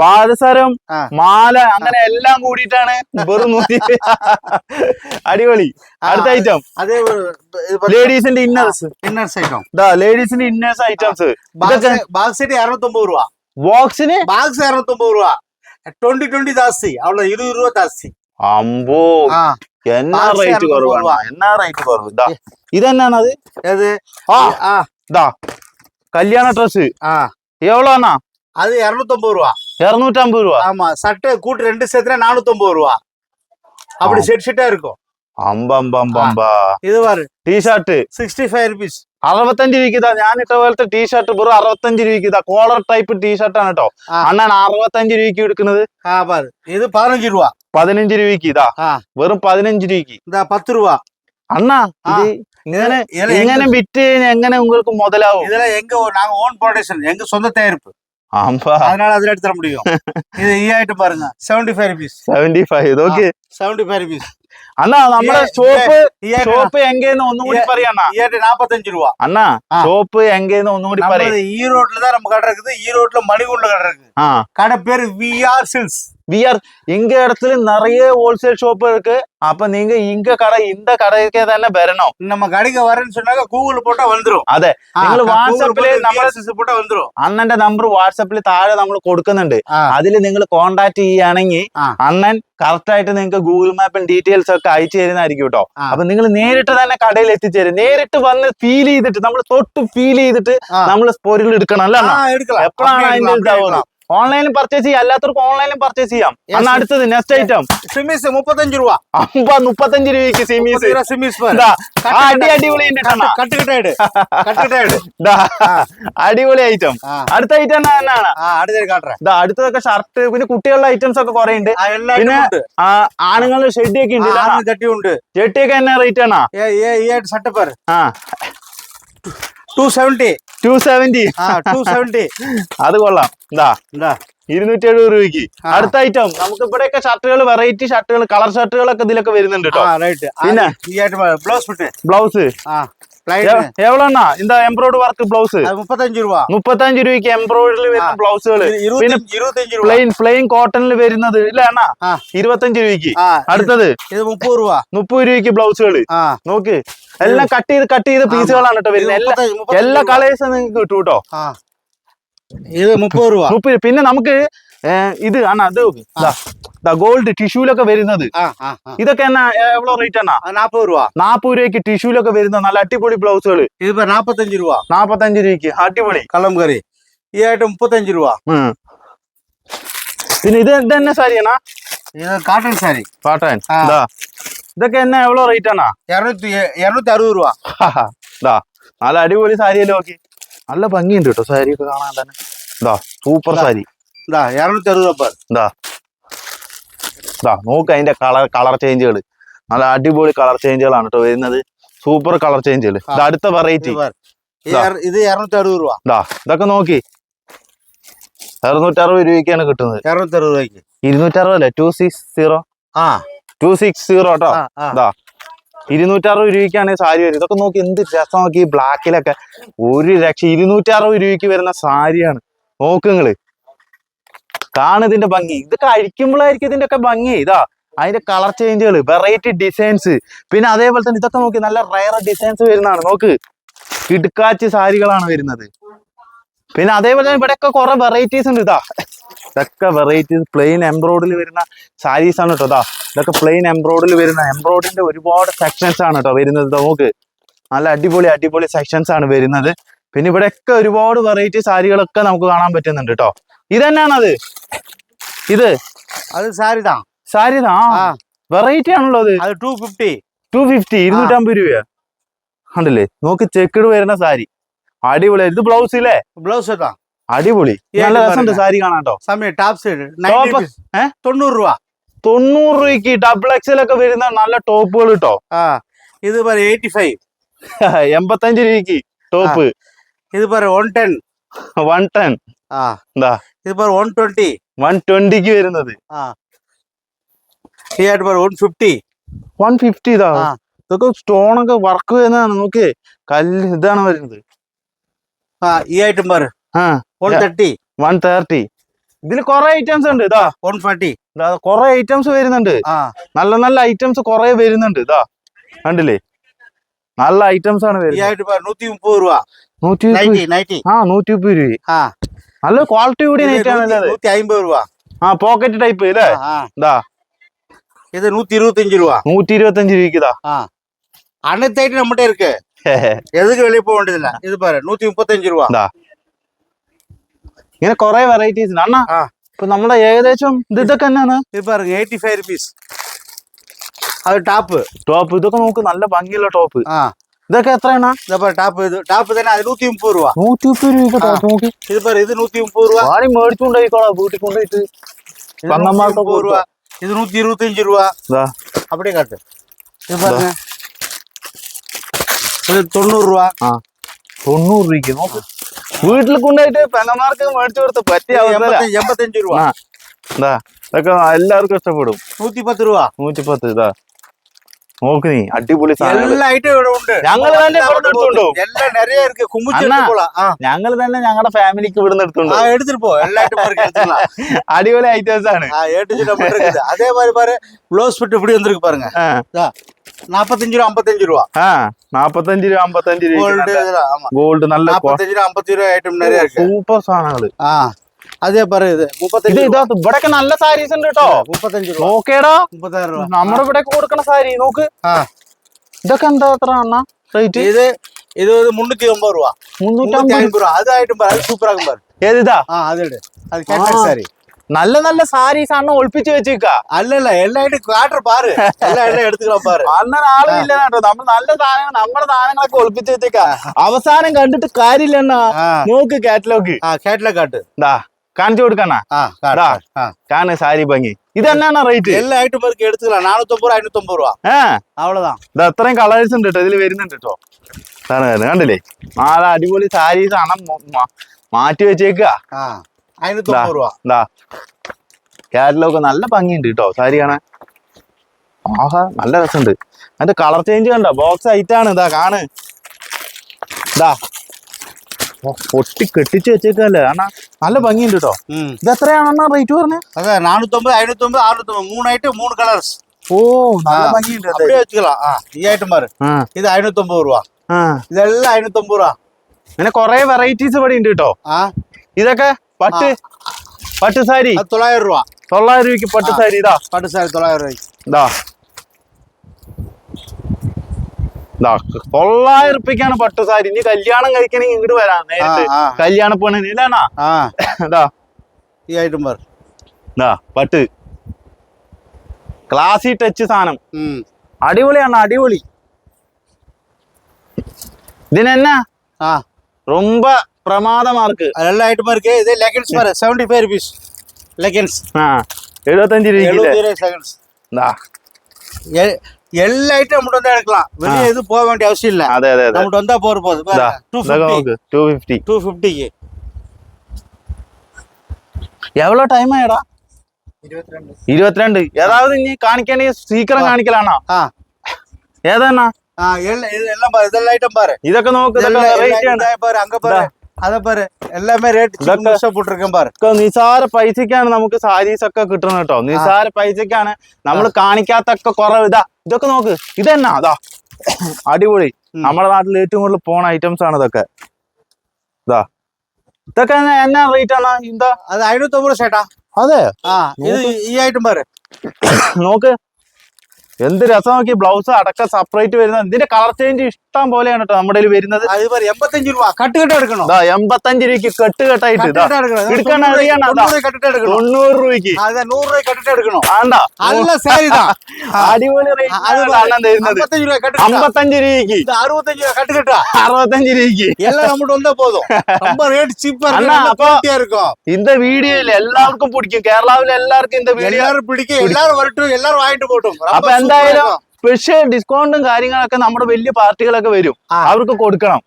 Speaker 2: പാദസരം മാല അങ്ങനെ എല്ലാം കൂടിയിട്ടാണ് വെറും നൂറ്റി അടിപൊളി. അടുത്ത ഐറ്റം ലേഡീസിന്റെ ഇന്നേഴ്സ്
Speaker 1: ഇന്നേഴ്സ്
Speaker 2: ഐറ്റം ലേഡീസിന്റെ ഇന്നേഴ്സ് ഐറ്റംസ്
Speaker 1: ബാക്സിന് അറുപത്തൊമ്പത് രൂപ.
Speaker 2: ബോക്സിന്
Speaker 1: ബാക്സ് അറുപത്തൊമ്പത് രൂപ. ട്വന്റി ട്വന്റി ജാസ്തി. അവളെ ഇരുപത് രൂപ ജാസ്തി.
Speaker 2: അമ്പോ എന്നാ റേറ്റ് കുറവാണ്? എന്നാ റേറ്റ് കുറവ്? ഇതാ ഇതെന്നാണ് അത്
Speaker 1: ഏത്?
Speaker 2: ആ ഇതാ കല്യാണ ഡ്രസ്
Speaker 1: ആ. എവളോ അത്
Speaker 2: ഇരുന്നൂറ്റമ്പത് രൂപ.
Speaker 1: ஆமா சட்டை கூட்டு ரெண்டு சேர்த்துல நானூத்தொம்பது ரூபா அப்படி செட் செட்டா இருக்கும்
Speaker 2: അമ്പമ്പമ്പമ്പ
Speaker 1: இது பாரு
Speaker 2: ടീഷർട്ട്
Speaker 1: சிக்ஸ்டி ஃபைவ் ருபீஸ்
Speaker 2: അറുപത്തഞ്ച് രൂപയ്ക്ക് ഇതാ ഞാൻ ഇട്ട പോലത്തെ ടീഷർട്ട് വെറും അറുപത്തഞ്ച് രൂപയ്ക്ക് ഇതാ കോളർ ടൈപ്പ് ടീഷർട്ട് ആണ് കേട്ടോ
Speaker 1: ആ.
Speaker 2: അണ്ണാണ് അറുപത്തഞ്ച് രൂപയ്ക്ക് എടുക്കുന്നത്
Speaker 1: ஆ பாரு இது பதினஞ்சு ரூபா
Speaker 2: പതിനഞ്ച് രൂപയ്ക്ക് ഇതാ
Speaker 1: ആ.
Speaker 2: വെറും പതിനഞ്ച് രൂപയ്ക്ക്
Speaker 1: இந்த பத்து ரூபா
Speaker 2: അണ്ണാ
Speaker 1: ആ.
Speaker 2: ഇത് ഇങ്ങനെ
Speaker 1: இதெல்லாம்
Speaker 2: ഇങ്ങനെ
Speaker 1: எங்க-
Speaker 2: വിറ്റ് കഴിഞ്ഞാൽ എങ്ങനെ உங்களுக்கு മുതലാവും
Speaker 1: இதெல்லாம் எங்க ஓ- நாங்க ஓன் ப்ரொடக்ஷன் எங்க
Speaker 2: ஆமா.
Speaker 1: அதனால அதுல எடுத்து முடியும். இது ஈ ஆயிட்டு பாருங்க.
Speaker 2: Seventy five
Speaker 1: rupees seventy five
Speaker 2: okay seventy
Speaker 1: five
Speaker 2: rupees
Speaker 1: அண்ணா நம்ம
Speaker 2: சோப்பு சோப்பு எங்க இருந்து
Speaker 1: ஒண்ணு
Speaker 2: கூடி
Speaker 1: பாரு அண்ணா. நாற்பத்தஞ்சு ரூபா. அண்ணா
Speaker 2: சோப்பு எங்க இருந்து ஒண்ணு கூடி
Speaker 1: பாரு. ஈரோட்ல தான் நம்ம கடை இருக்குது. ஈரோட்ல மணிகுண்ட கடை இருக்கு கடை பேரு விஆர் சில்ஸ்
Speaker 2: வி ஆர் இங்க இடத்துல நிறைய ஹோல்சேல் ஷாப் இருக்கு அப்ப நீங்க இங்க கடை இந்த கடைக்கே தானே வரணும்
Speaker 1: நம்ம கடைக்கு வரேன்னு சொன்னாக்க கூகுள் போட்டா வந்துரும்
Speaker 2: അതെ
Speaker 1: ஆ,
Speaker 2: നിങ്ങൾ
Speaker 1: Google
Speaker 2: വാട്സാപ്പില്
Speaker 1: போட்டு
Speaker 2: നമ്മളെ
Speaker 1: VRCS போட்டா வந்துரும்
Speaker 2: അണ്ണന്റെ നമ്പർ വാട്സാപ്പിൽ താഴെ നമ്മൾ കൊടുക്കുന്നുണ്ട്
Speaker 1: ആ.
Speaker 2: അതിൽ നിങ്ങൾ കോണ്ടാക്ട് ചെയ്യുകയാണെങ്കിൽ
Speaker 1: ആ.
Speaker 2: അണ്ണൻ കറക്റ്റ് ആയിട്ട് നിങ്ങൾക്ക് ഗൂഗിൾ മാപ്പും ഡീറ്റെയിൽസ് ഒക്കെ അയച്ചു തരുന്നതായിരിക്കും കേട്ടോ
Speaker 1: ആ.
Speaker 2: അപ്പൊ നിങ്ങൾ നേരിട്ട് തന്നെ കടയിൽ എത്തിച്ചേരും നേരിട്ട് വന്ന് ഫീൽ ചെയ്തിട്ട് നമ്മൾ തൊട്ട് ഫീൽ ചെയ്തിട്ട്
Speaker 1: ആ.
Speaker 2: നമ്മൾ പൊരുൾ എടുക്കണം അല്ല
Speaker 1: ஆ, எடுக்கலாம்
Speaker 2: എപ്പോഴാണ്
Speaker 1: அப்படியே
Speaker 2: അതിന്റെ
Speaker 1: எடுக்கலாம், அப்படியே
Speaker 2: ഇതാവുന്നത്
Speaker 1: எடுக்கலாம்.
Speaker 2: ഓൺലൈനിൽ പർച്ചേസ് ചെയ്യാം. അല്ലാത്തവർക്ക് ഓൺലൈനിൽ പർച്ചേസ് ചെയ്യാം.
Speaker 1: എന്നാ
Speaker 2: അടുത്തത് നെക്സ്റ്റ് ഐറ്റം
Speaker 1: സിമീസ് മുപ്പത്തഞ്ച് രൂപ.
Speaker 2: അമ്പ മുപ്പത്തഞ്ച് രൂപയ്ക്ക് സിമീസ് സിമീസ് അടി അടിപൊളി അടിപൊളി ഐറ്റം അടുത്ത ഐറ്റം എന്നാണ്? അടുത്തതൊക്കെ ഷർട്ട് പിന്നെ കുട്ടികളുടെ ഐറ്റംസ് ഒക്കെ കുറെ ഉണ്ട്. പിന്നെ ആണുങ്ങളുടെ ഷെഡിയൊക്കെ ഉണ്ട്
Speaker 1: ചട്ടിയുണ്ട്
Speaker 2: ചട്ടിയൊക്കെ എന്നാ റേറ്റ് ആണോ?
Speaker 1: ഷർട്ട് പേർ
Speaker 2: ആ.
Speaker 1: Two
Speaker 2: seventy two
Speaker 1: seventy two seventy
Speaker 2: അത് കൊള്ളാം. എന്താ
Speaker 1: എന്താ?
Speaker 2: ഇരുന്നൂറ്റി എഴുപത് രൂപയ്ക്ക് അടുത്ത ഐറ്റം നമുക്ക് ഇവിടെ ഒക്കെ ഷർട്ടുകൾ വെറൈറ്റി ഷർട്ടുകൾ കളർ ഷർട്ടുകളൊക്കെ ഇതിലൊക്കെ വരുന്നുണ്ട് ബ്ലൗസ്
Speaker 1: ബ്ലൗസ്
Speaker 2: എവളണ്ണാ എന്താ എംബ്രോയിഡ് വർക്ക് ബ്ലൗസ്
Speaker 1: മുപ്പത്തഞ്ച് രൂപ.
Speaker 2: മുപ്പത്തഞ്ച് രൂപയ്ക്ക് എംബ്രോയിഡറിൽ വരുന്ന ബ്ലൗസുകൾ പ്ലെയിൻ പ്ലെയിൻ കോട്ടണിൽ വരുന്നത് ഇല്ല അണ്ണാ? ഇരുപത്തഞ്ച് രൂപയ്ക്ക്. അടുത്തത്?
Speaker 1: മുപ്പത് രൂപ.
Speaker 2: മുപ്പത് രൂപയ്ക്ക് ബ്ലൗസുകൾ നോക്ക്. എല്ലാം കട്ട് ചെയ്ത് കട്ട് ചെയ്ത് പീസുകളാണ് കേട്ടോ വരുന്നത്. എല്ലാ എല്ലാ കളേഴ്സും നിങ്ങൾക്ക് കിട്ടും കേട്ടോ
Speaker 1: ഇത് മുപ്പത് രൂപ.
Speaker 2: മുപ്പത് പിന്നെ നമുക്ക് ഇത് ആണ് അത് ഗോൾഡ് ടിഷ്യൂലൊക്കെ വരുന്നത്. ഇതൊക്കെ എന്നാ എവ്വളോ റേറ്റ്
Speaker 1: ആണ് നാപ്പത് രൂപ.
Speaker 2: നാപ്പത് രൂപയ്ക്ക് ടിഷ്യൂലൊക്കെ വരുന്ന നല്ല അടിപൊളി ബ്ലൗസുകൾ
Speaker 1: ഇതിപ്പോ നാപ്പത്തഞ്ച് രൂപ.
Speaker 2: നാപ്പത്തഞ്ച് രൂപയ്ക്ക്. അടിപൊളി.
Speaker 1: കള്ളം കറി. ഈ ആയിട്ട് മുപ്പത്തഞ്ച്
Speaker 2: രൂപ. പിന്നെ ഇത് തന്നെ സാരിയാണാ? കാട്ടൻ
Speaker 1: സാരി.
Speaker 2: കാട്ടൻ ഇതൊക്കെ എന്നാ എവ്വളോ റേറ്റ് ആണോ?
Speaker 1: ഇരുന്നൂറ്റി ഇരുന്നൂറ്റി അറുപത് രൂപ
Speaker 2: ഇതാ നല്ല അടിപൊളി സാരി അല്ലേ നോക്കി? നല്ല ഭംഗിയുണ്ട് കേട്ടോ സാരി ഒക്കെ കാണാൻ തന്നെ. ഇതാ സൂപ്പർ സാരി.
Speaker 1: ഇതാ ഇരുന്നൂറ്റി അറുപത് രൂപ.
Speaker 2: ഇതാ ഇതാ നോക്ക് അതിന്റെ കളർ കളർ ചേഞ്ചുകൾ നല്ല അടിപൊളി കളർ ചേഞ്ചുകളാണ് കേട്ടോ വരുന്നത്. സൂപ്പർ കളർ ചേഞ്ചുകൾ ഇത് അടുത്ത വെറൈറ്റി
Speaker 1: ഇത് ഇരുന്നൂറ്റി അറുപത് രൂപ.
Speaker 2: ഇതാ ഇതൊക്കെ നോക്കി. അറുന്നൂറ്റി അറുപത് രൂപയ്ക്കാണ് കിട്ടുന്നത്.
Speaker 1: ഇരുന്നൂറ്റി രൂപയ്ക്ക്.
Speaker 2: ഇരുന്നൂറ്റി അറുപത് അല്ലേ? ടു സിക്സ് സീറോ
Speaker 1: ആ.
Speaker 2: ടു സിക്സ് സീറോ കേട്ടോ. ഇതാ. ഇരുന്നൂറ്ററുപത് രൂപയ്ക്കാണ് സാരി വരുന്നത്. ഇതൊക്കെ നോക്കി എന്ത് രസം നോക്കി ഈ ബ്ലാക്കിലൊക്കെ ഒരു രക്ഷ ഇരുന്നൂറ്ററുപത് രൂപയ്ക്ക് വരുന്ന സാരിയാണ്. നോക്ക് നിങ്ങൾ. കാണ് ഇതിന്റെ ഭംഗി. ഇതൊക്കെ അഴിക്കുമ്പോഴായിരിക്കും ഇതിന്റെ ഒക്കെ ഭംഗി. ഇതാ. അതിന്റെ കളർ ചേഞ്ചുകൾ വെറൈറ്റി ഡിസൈൻസ് പിന്നെ അതേപോലെ തന്നെ ഇതൊക്കെ നോക്കി നല്ല റയർ ഡിസൈൻസ് വരുന്നതാണ്. നോക്ക്. ഇടുക്കാച്ച് സാരികളാണ് വരുന്നത്. പിന്നെ അതേപോലെ തന്നെ ഇവിടെയൊക്കെ കുറെ വെറൈറ്റീസ് ഉണ്ട് ഇതാ ഇതൊക്കെ വെറൈറ്റീസ് പ്ലെയിൻ എംബ്രോയിഡിൽ വരുന്ന സാരീസ് ആണ് കേട്ടോ ഇതാ ഇതൊക്കെ പ്ലെയിൻ എംബ്രോയിഡിൽ വരുന്ന എംബ്രോയിഡിന്റെ ഒരുപാട് സെക്ഷൻസ് ആണ് കേട്ടോ വരുന്നത് നമുക്ക് നല്ല അടിപൊളി അടിപൊളി സെക്ഷൻസ് ആണ് വരുന്നത്. പിന്നെ ഇവിടെയൊക്കെ ഒരുപാട് വെറൈറ്റി സാരികളൊക്കെ നമുക്ക് കാണാൻ പറ്റുന്നുണ്ട് കേട്ടോ ഇതന്നെയാണത് ഇത്?
Speaker 1: അത്
Speaker 2: സാരിതാ
Speaker 1: സാരിതാ
Speaker 2: വെറൈറ്റി ആണല്ലോ അത്.
Speaker 1: ടു ഫിഫ്റ്റി
Speaker 2: ടു ഫിഫ്റ്റി ഇരുന്നൂറ്റമ്പത് രൂപ കണ്ടില്ലേ? നോക്ക് ചെക്കിട് വരുന്ന സാരി. അടിപൊളി. ഇത് ബ്ലൗസ് ഇല്ലേ?
Speaker 1: ബ്ലൗസ് കേട്ടോ
Speaker 2: അടിപൊളി. നല്ല രസമുണ്ട് സാരി
Speaker 1: കാണാട്ടോ. സമയം
Speaker 2: ടാപ്പ് സൈഡ്
Speaker 1: തൊണ്ണൂറ് രൂപ.
Speaker 2: തൊണ്ണൂറ് രൂപക്ക് ഡബിൾ എക്സിലൊക്കെ വരുന്ന നല്ല ടോപ്പുകൾ കിട്ടോ
Speaker 1: ഇത് പറയാം എയ്റ്റി ഫൈവ്
Speaker 2: എൺപത്തഞ്ച് രൂപക്ക് ടോപ്പ്.
Speaker 1: ഇത് പറയാം വൺ ടെൻ
Speaker 2: വൺ ടെൻ എന്താ?
Speaker 1: ഇത് പറയാം വൺ ട്വന്റി
Speaker 2: വൺ ട്വന്റിക്ക് വരുന്നത്.
Speaker 1: ആ.
Speaker 2: ഈ സ്റ്റോണൊക്കെ വർക്ക് വരുന്നതാണ്. നോക്കിയേ. കല്ല് ഇതാണ് വരുന്നത്.
Speaker 1: ഈ
Speaker 2: ഐറ്റം പറ. ഇതിൽ കൊറേ ഐറ്റംസ് ഉണ്ട് ഇതാ.
Speaker 1: വൺ
Speaker 2: ഫോർട്ടി കൊറേ ഐറ്റംസ് വരുന്നുണ്ട്. നല്ല നല്ല ഐറ്റംസ് കൊറേ വരുന്നുണ്ട് ഇതാ. കണ്ടില്ലേ? നല്ല ഐറ്റംസ് ആണ്
Speaker 1: നൂറ്റി മുപ്പത് രൂപ.
Speaker 2: നല്ല ക്വാളിറ്റി കൂടി നൂറ്റി
Speaker 1: അമ്പത് രൂപ.
Speaker 2: ആ. പോക്കറ്റ് ടൈപ്പ് അല്ലേ
Speaker 1: ഇതാ?
Speaker 2: ഇത്.
Speaker 1: നൂറ്റി ഇരുപത്തി അഞ്ച് രൂപ.
Speaker 2: നൂറ്റി ഇരുപത്തി അഞ്ച്
Speaker 1: രൂപ ഇതാ അന്നത്തെ നമ്മുടെ ഇരിക്കേ எதுக்கு வெளியே போக வேண்டியதில்ல இது பாரு நூத்தி முப்பத்தஞ்சு ரூபா
Speaker 2: ഇതാ ഇങ്ങനെ കുറെ വെറൈറ്റീസ് ഉണ്ട് അണ്ണാ
Speaker 1: ആ.
Speaker 2: ഇപ്പൊ നമ്മുടെ ഏകദേശം ഇത് ഇതൊക്കെ തന്നെയാണ്
Speaker 1: இது பாருங்க எயிட்டி ஃபைவ் ருபீஸ் அது டாப்பு
Speaker 2: ടോപ്പ് ഇതൊക്കെ നോക്ക് നല്ല ഭംഗിയുള്ള ടോപ്പ്
Speaker 1: ஆ
Speaker 2: ഇതൊക്കെ എത്രയാണ്
Speaker 1: இந்த பாரு டாப்பு இது டாப்பு தானே அது நூத்தி முப்பது ரூபா
Speaker 2: നൂറ്റി മുപ്പത് രൂപ
Speaker 1: ആ.
Speaker 2: ടോപ്പ് നോക്കി
Speaker 1: இது பாரு இது நூத்தி முப்பது ரூபா
Speaker 2: വാടി മേടിച്ചുകൊണ്ടായിക്കോളാം വീട്ടിൽ കൊണ്ടുപോയിട്ട്
Speaker 1: இது
Speaker 2: பங்கம்மாக்கு
Speaker 1: நூத்தி முப்பது ரூபா இது நூத்தி இருபத்தஞ்சு ரூபா
Speaker 2: ഇതാ
Speaker 1: அப்படியே തൊണ്ണൂറ്
Speaker 2: രൂപ. തൊണ്ണൂറ് രൂപയ്ക്ക് വീട്ടിൽ കൊണ്ടായിട്ട് പെങ്ങന്മാർക്ക് മേടിച്ചു കൊടുത്ത് പറ്റിയ
Speaker 1: എൺപത്തഞ്ച്
Speaker 2: രൂപ. എന്താ ഇതൊക്കെ എല്ലാവർക്കും ഇഷ്ടപ്പെടും.
Speaker 1: നൂറ്റിപ്പത്ത്
Speaker 2: രൂപ. നൂറ്റിപ്പത്ത് ഇതാ നോക്ക് നീ അടിപൊളി ഞങ്ങൾ തന്നെ ഞങ്ങൾ തന്നെ ഞങ്ങളുടെ ഫാമിലിക്ക്
Speaker 1: ഇവിടെ നിന്ന് എടുത്തിട്ട്
Speaker 2: അടിപൊളി ഐറ്റംസ് ആണ്.
Speaker 1: അതേപോലെ ബ്ലൗസ് ഫിറ്റ് ഇവിടെ വന്നിരിക്കും നാപ്പത്തഞ്ച് രൂപ അമ്പത്തഞ്ച് രൂപ.
Speaker 2: ആ നാപ്പത്തഞ്ച് രൂപ അമ്പത്തഞ്ച് രൂപ ഗോൾഡ് നല്ല
Speaker 1: നാപ്പത്തഞ്ച് രൂപ അമ്പത്തി രൂപ ആയിട്ടുണ്ടായിരുന്നു
Speaker 2: സൂപ്പർ
Speaker 1: സാധനങ്ങൾ.
Speaker 2: ആ
Speaker 1: അതേ
Speaker 2: പറയത് ഇവിടൊക്കെ നല്ല സാരീസ് ഉണ്ട് കേട്ടോ
Speaker 1: മുപ്പത്തഞ്ച് രൂപ.
Speaker 2: ഓക്കേടാ
Speaker 1: മുപ്പത്താറ് രൂപ.
Speaker 2: നമ്മുടെ ഇവിടെ കൊടുക്കണ സാരി നോക്ക്.
Speaker 1: ആ.
Speaker 2: ഇതൊക്കെ എന്താ അത്ര അണ്ണ റേറ്റ്
Speaker 1: ഇത് ഇത് മുന്നൂറ്റി ഒമ്പത് രൂപ. മുന്നൂറ്റി അമ്പത്
Speaker 2: രൂപ.
Speaker 1: അതായിട്ടും സൂപ്പർ ആകുമ്പോൾ ഏത് ഇതാ? ആ അതെ അത് സാരി
Speaker 2: ഏതിതാ
Speaker 1: ஆ அது எடு அது கேட்லாக்
Speaker 2: ஆ.
Speaker 1: சாரி
Speaker 2: നല്ല നല്ല സാരീസ് അണ്ണ ഒളിപ്പിച്ച് വെച്ചേക്ക
Speaker 1: அல்ல இல்ல எல்லா ஐட்டம் காட்டுற பாரு எல்லா ஐட்டம் எடுத்துக்கலாம் பாரு
Speaker 2: അണ്ണൻ ആളില്ല കേട്ടോ നമ്മൾ നല്ല സാധനങ്ങൾ നമ്മുടെ സാധനങ്ങളൊക്കെ ഒളിപ്പിച്ച് വെച്ചേക്ക അവസാനം കണ്ടിട്ട് കാര്യമില്ല അണ്ണാ
Speaker 1: ஆ
Speaker 2: നോക്ക് കാറ്റലോഗ്
Speaker 1: ஆ கேட்லாக் காட்டு
Speaker 2: ദാ കാണിച്ചു കൊടുക്കണ്ണ
Speaker 1: ஆ காட்டு
Speaker 2: டா.
Speaker 1: ஆ
Speaker 2: കാണ് സാരി ഭംഗി ഇത് തന്നെയാണ് റേറ്റ്
Speaker 1: எல்லா ஐட்டம் இருக்கு எடுத்துக்கலாம் நானூத்தம்பது ரூபா ஐநூத்தம்பது ரூபா
Speaker 2: ഏ
Speaker 1: அவ்வளவுதான்
Speaker 2: ഇത് അത്രയും കളേഴ്സ് ഉണ്ട് കേട്ടോ ഇതിൽ വരുന്നുണ്ട് കേട്ടോ അതാണ് വരുന്നത് കണ്ടില്ലേ നാളെ അടിപൊളി സാരീസ് ആണ് മ- മ- മാറ്റി വെച്ചേക്കുക
Speaker 1: അതിന് തൊണ്ണൂറ് രൂപ.
Speaker 2: എന്താ നല്ല ഭംഗിയുണ്ട് കേട്ടോ സാരി കാണാൻ. ആഹാ നല്ല രസമുണ്ട്. അതിന്റെ കളർ ചേഞ്ച് കണ്ടോ? ബോക്സ് ഐറ്റാണ് ഇതാ കാണ്. ഇതാ പൊട്ടി കെട്ടിച്ച് വെച്ചേക്കല്ലേ. അണ്ണാ നല്ല ഭംഗിയുണ്ട് കേട്ടോ ഇത് എത്രയാണ് റേറ്റ് പറഞ്ഞത്
Speaker 1: അതെ നാനൂറ്റൊമ്പത് അഞ്ഞൂറ്റൊമ്പത് അറുന്നൂറ്റൊമ്പത് മൂന്നായിട്ട് മൂന്ന് കളേഴ്സ്
Speaker 2: ഓ നല്ല ഭംഗിയുണ്ട്
Speaker 1: അപ്പഴേ വെച്ചോളാം ആ ഈ ഐറ്റംമാർ ഇത് അഞ്ഞൂറ്റൊമ്പത്
Speaker 2: രൂപ.
Speaker 1: ഇതെല്ലാം അഞ്ഞൂറ്റൊമ്പത് രൂപ.
Speaker 2: അങ്ങനെ കൊറേ വെറൈറ്റീസ് ഇവിടെ ഉണ്ട് കേട്ടോ
Speaker 1: ആ.
Speaker 2: ഇതൊക്കെ പട്ട് പട്ട് സാരി
Speaker 1: அது தொள்ளாயிரம் ரூபா
Speaker 2: തൊള്ളായിരം രൂപയ്ക്ക് പട്ട്
Speaker 1: ആ.
Speaker 2: സാരി ഇതാ
Speaker 1: பட்டு சாரி தொள்ளாயிரம் ரூபாய்க்கு
Speaker 2: ഇതാ ഇതാ തൊള്ളായിരം റുപ്യക്കാണ് പട്ട് സാരി ഇനി കല്യാണം കഴിക്കണമെങ്കിൽ ഇങ്ങോട്ട് വരാം നേരിട്ട്
Speaker 1: ആ, ആ.
Speaker 2: കല്യാണ പെണ്ണിന് ഇല്ലാണാ
Speaker 1: ஆ
Speaker 2: ഇതാ
Speaker 1: ഈ ஐட்டம் பாரு
Speaker 2: എന്താ പട്ട് ക്ലാസി ടച്ച് സാധനം
Speaker 1: ம்
Speaker 2: അടിപൊളിയാണ് അടിപൊളി ഇതിനെന്നാ
Speaker 1: ஆ
Speaker 2: ரொம்ப பிரமாதமா இருக்கு
Speaker 1: அது நல்ல ஐட்டமா இருக்கு இது லெகின்ஸ் பாரு செவன்டி ஃபைவ் ருபீஸ் லெகின்ஸ்
Speaker 2: ആ എഴുപത്തഞ്ച് രൂപ
Speaker 1: எழுபது இருபது செகண்ட்ஸ் எல்லா ஐட்டம் நம்மகிட்ட வந்தா எடுக்கலாம் வெளியே எதுவும் போக வேண்டிய அவசியம் இல்ல
Speaker 2: അതെ അതെ അതെ
Speaker 1: நம்மகிட்ட வந்தா போற போகுது
Speaker 2: ഇതാ,
Speaker 1: டூ
Speaker 2: ഇതൊക്കെ
Speaker 1: ஃபிஃப்டி
Speaker 2: നോക്ക് ടു ഫിഫ്റ്റി
Speaker 1: டூ ஃபிஃப்டிக்கு
Speaker 2: എവ്വളോ ടൈം ആയടാ ഇരുപത്തിരണ്ട് ഏതാവത് ഇനി കാണിക്കണേ സീക്കിരം കാണിക്കലാണോ
Speaker 1: ஆ
Speaker 2: ഏതാ
Speaker 1: ஆ எல்லாம் இது எல்லாம் பாரு இதெல்லாம் ஐட்டம் பாரு
Speaker 2: ഇതൊക്കെ നോക്ക് ഇതൊക്കെ
Speaker 1: இதெல்லாம்
Speaker 2: variety
Speaker 1: எல்லா
Speaker 2: നിസാര പൈസക്കാണ് നമുക്ക് സാരീസ് ഒക്കെ കിട്ടണം കേട്ടോ നിസാര പൈസക്കാണ് നമ്മൾ കാണിക്കാത്തൊക്കെ കുറവ്. ഇതാ ഇതൊക്കെ നോക്ക്. ഇതന്നെ? അതാ അടിപൊളി. നമ്മുടെ നാട്ടിൽ ഏറ്റവും കൂടുതൽ പോണ ഐറ്റംസ് ആണ് ഇതൊക്കെ. ഇതാ ഇതൊക്കെ എന്നാ റേറ്റ് ആണ്? എന്താ? അത്
Speaker 1: അതെ? ആ ഈ ഐറ്റം പറ.
Speaker 2: നോക്ക്. എന്ത് രസം നോക്കി ബ്ലൗസ് അടക്കം സെപ്പറേറ്റ് വരുന്നത് ഇതിന്റെ കളർ ചേഞ്ച് ഇഷ്ടം പോലെയാണ് കേട്ടോ നമ്മുടെ കയ്യിൽ വരുന്നത്
Speaker 1: அது பாரு எண்பத்தஞ்சு ரூபா கட்டு கட்டா எடுக்கணும்
Speaker 2: ഇതാ എൺപത്തഞ്ച് രൂപയ്ക്ക് കെട്ട് കെട്ടായിട്ട്
Speaker 1: கட்டு
Speaker 2: ഇതാ
Speaker 1: கட்டா எடுக்கணும்
Speaker 2: എടുക്കാൻ
Speaker 1: தொண்ணூறு
Speaker 2: അറിയണം അതാ.
Speaker 1: தொண்ணூறு கட்டுட்டா எடுக்கணும்
Speaker 2: തൊണ്ണൂറ് രൂപയ്ക്ക്
Speaker 1: அத நூறு ரூபாய் கட்டுட்டா எடுக்கணும்
Speaker 2: ആണ്ടാ
Speaker 1: நல்ல சாரி தான்
Speaker 2: അടിപൊളി
Speaker 1: அது
Speaker 2: റേറ്റ്
Speaker 1: பாரு,
Speaker 2: ആണ് തരുന്നത്
Speaker 1: ஐம்பத்தஞ்சு ரூபாய் கட்டு கட்டா.
Speaker 2: അമ്പത്തഞ്ച് രൂപയ്ക്ക്
Speaker 1: இது அறுபத்தஞ்சு ரூபாய் கட்டு கட்டா
Speaker 2: അറുപത്തഞ്ച് രൂപയ്ക്ക്
Speaker 1: எல்லாம் நம்மகிட்ட வந்தா போதும் ரொம்ப ரேட் சீப்பா
Speaker 2: அண்ணா,
Speaker 1: இருக்கு
Speaker 2: அப்போ-
Speaker 1: குவாலிட்டியா இருக்கும்
Speaker 2: இந்த வீடியோல எல்லாருக்கும் பிடிக்கும் கேரளாவில் எல்லாருக்கும் இந்த വീഡിയോ
Speaker 1: எல்லாரும் பிடிக்கும் எல்லாரும் வரட்டும் எல்லாரும் வாங்கிட்டு போட்டும் ரொம்ப
Speaker 2: അപ്പൊ
Speaker 1: சூப்பரா
Speaker 2: എന്തായാലും സ്പെഷ്യൽ ഡിസ്കൗണ്ടും കാര്യങ്ങളൊക്കെ നമ്മുടെ വലിയ പാർട്ടികളൊക്കെ വരും. അവർക്ക് കൊടുക്കണം.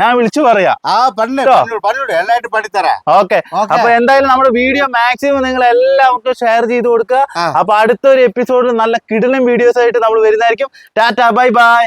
Speaker 2: ഞാൻ വിളിച്ചു പറയാം. ഓക്കെ. അപ്പൊ എന്തായാലും നമ്മുടെ വീഡിയോ മാക്സിമം നിങ്ങൾ എല്ലാവർക്കും ഷെയർ ചെയ്ത് കൊടുക്കുക. അപ്പൊ അടുത്തൊരു എപ്പിസോഡിൽ നല്ല കിടിലൻ വീഡിയോസ് ആയിട്ട് നമ്മൾ വരുന്നതായിരിക്കും. Tata bye bye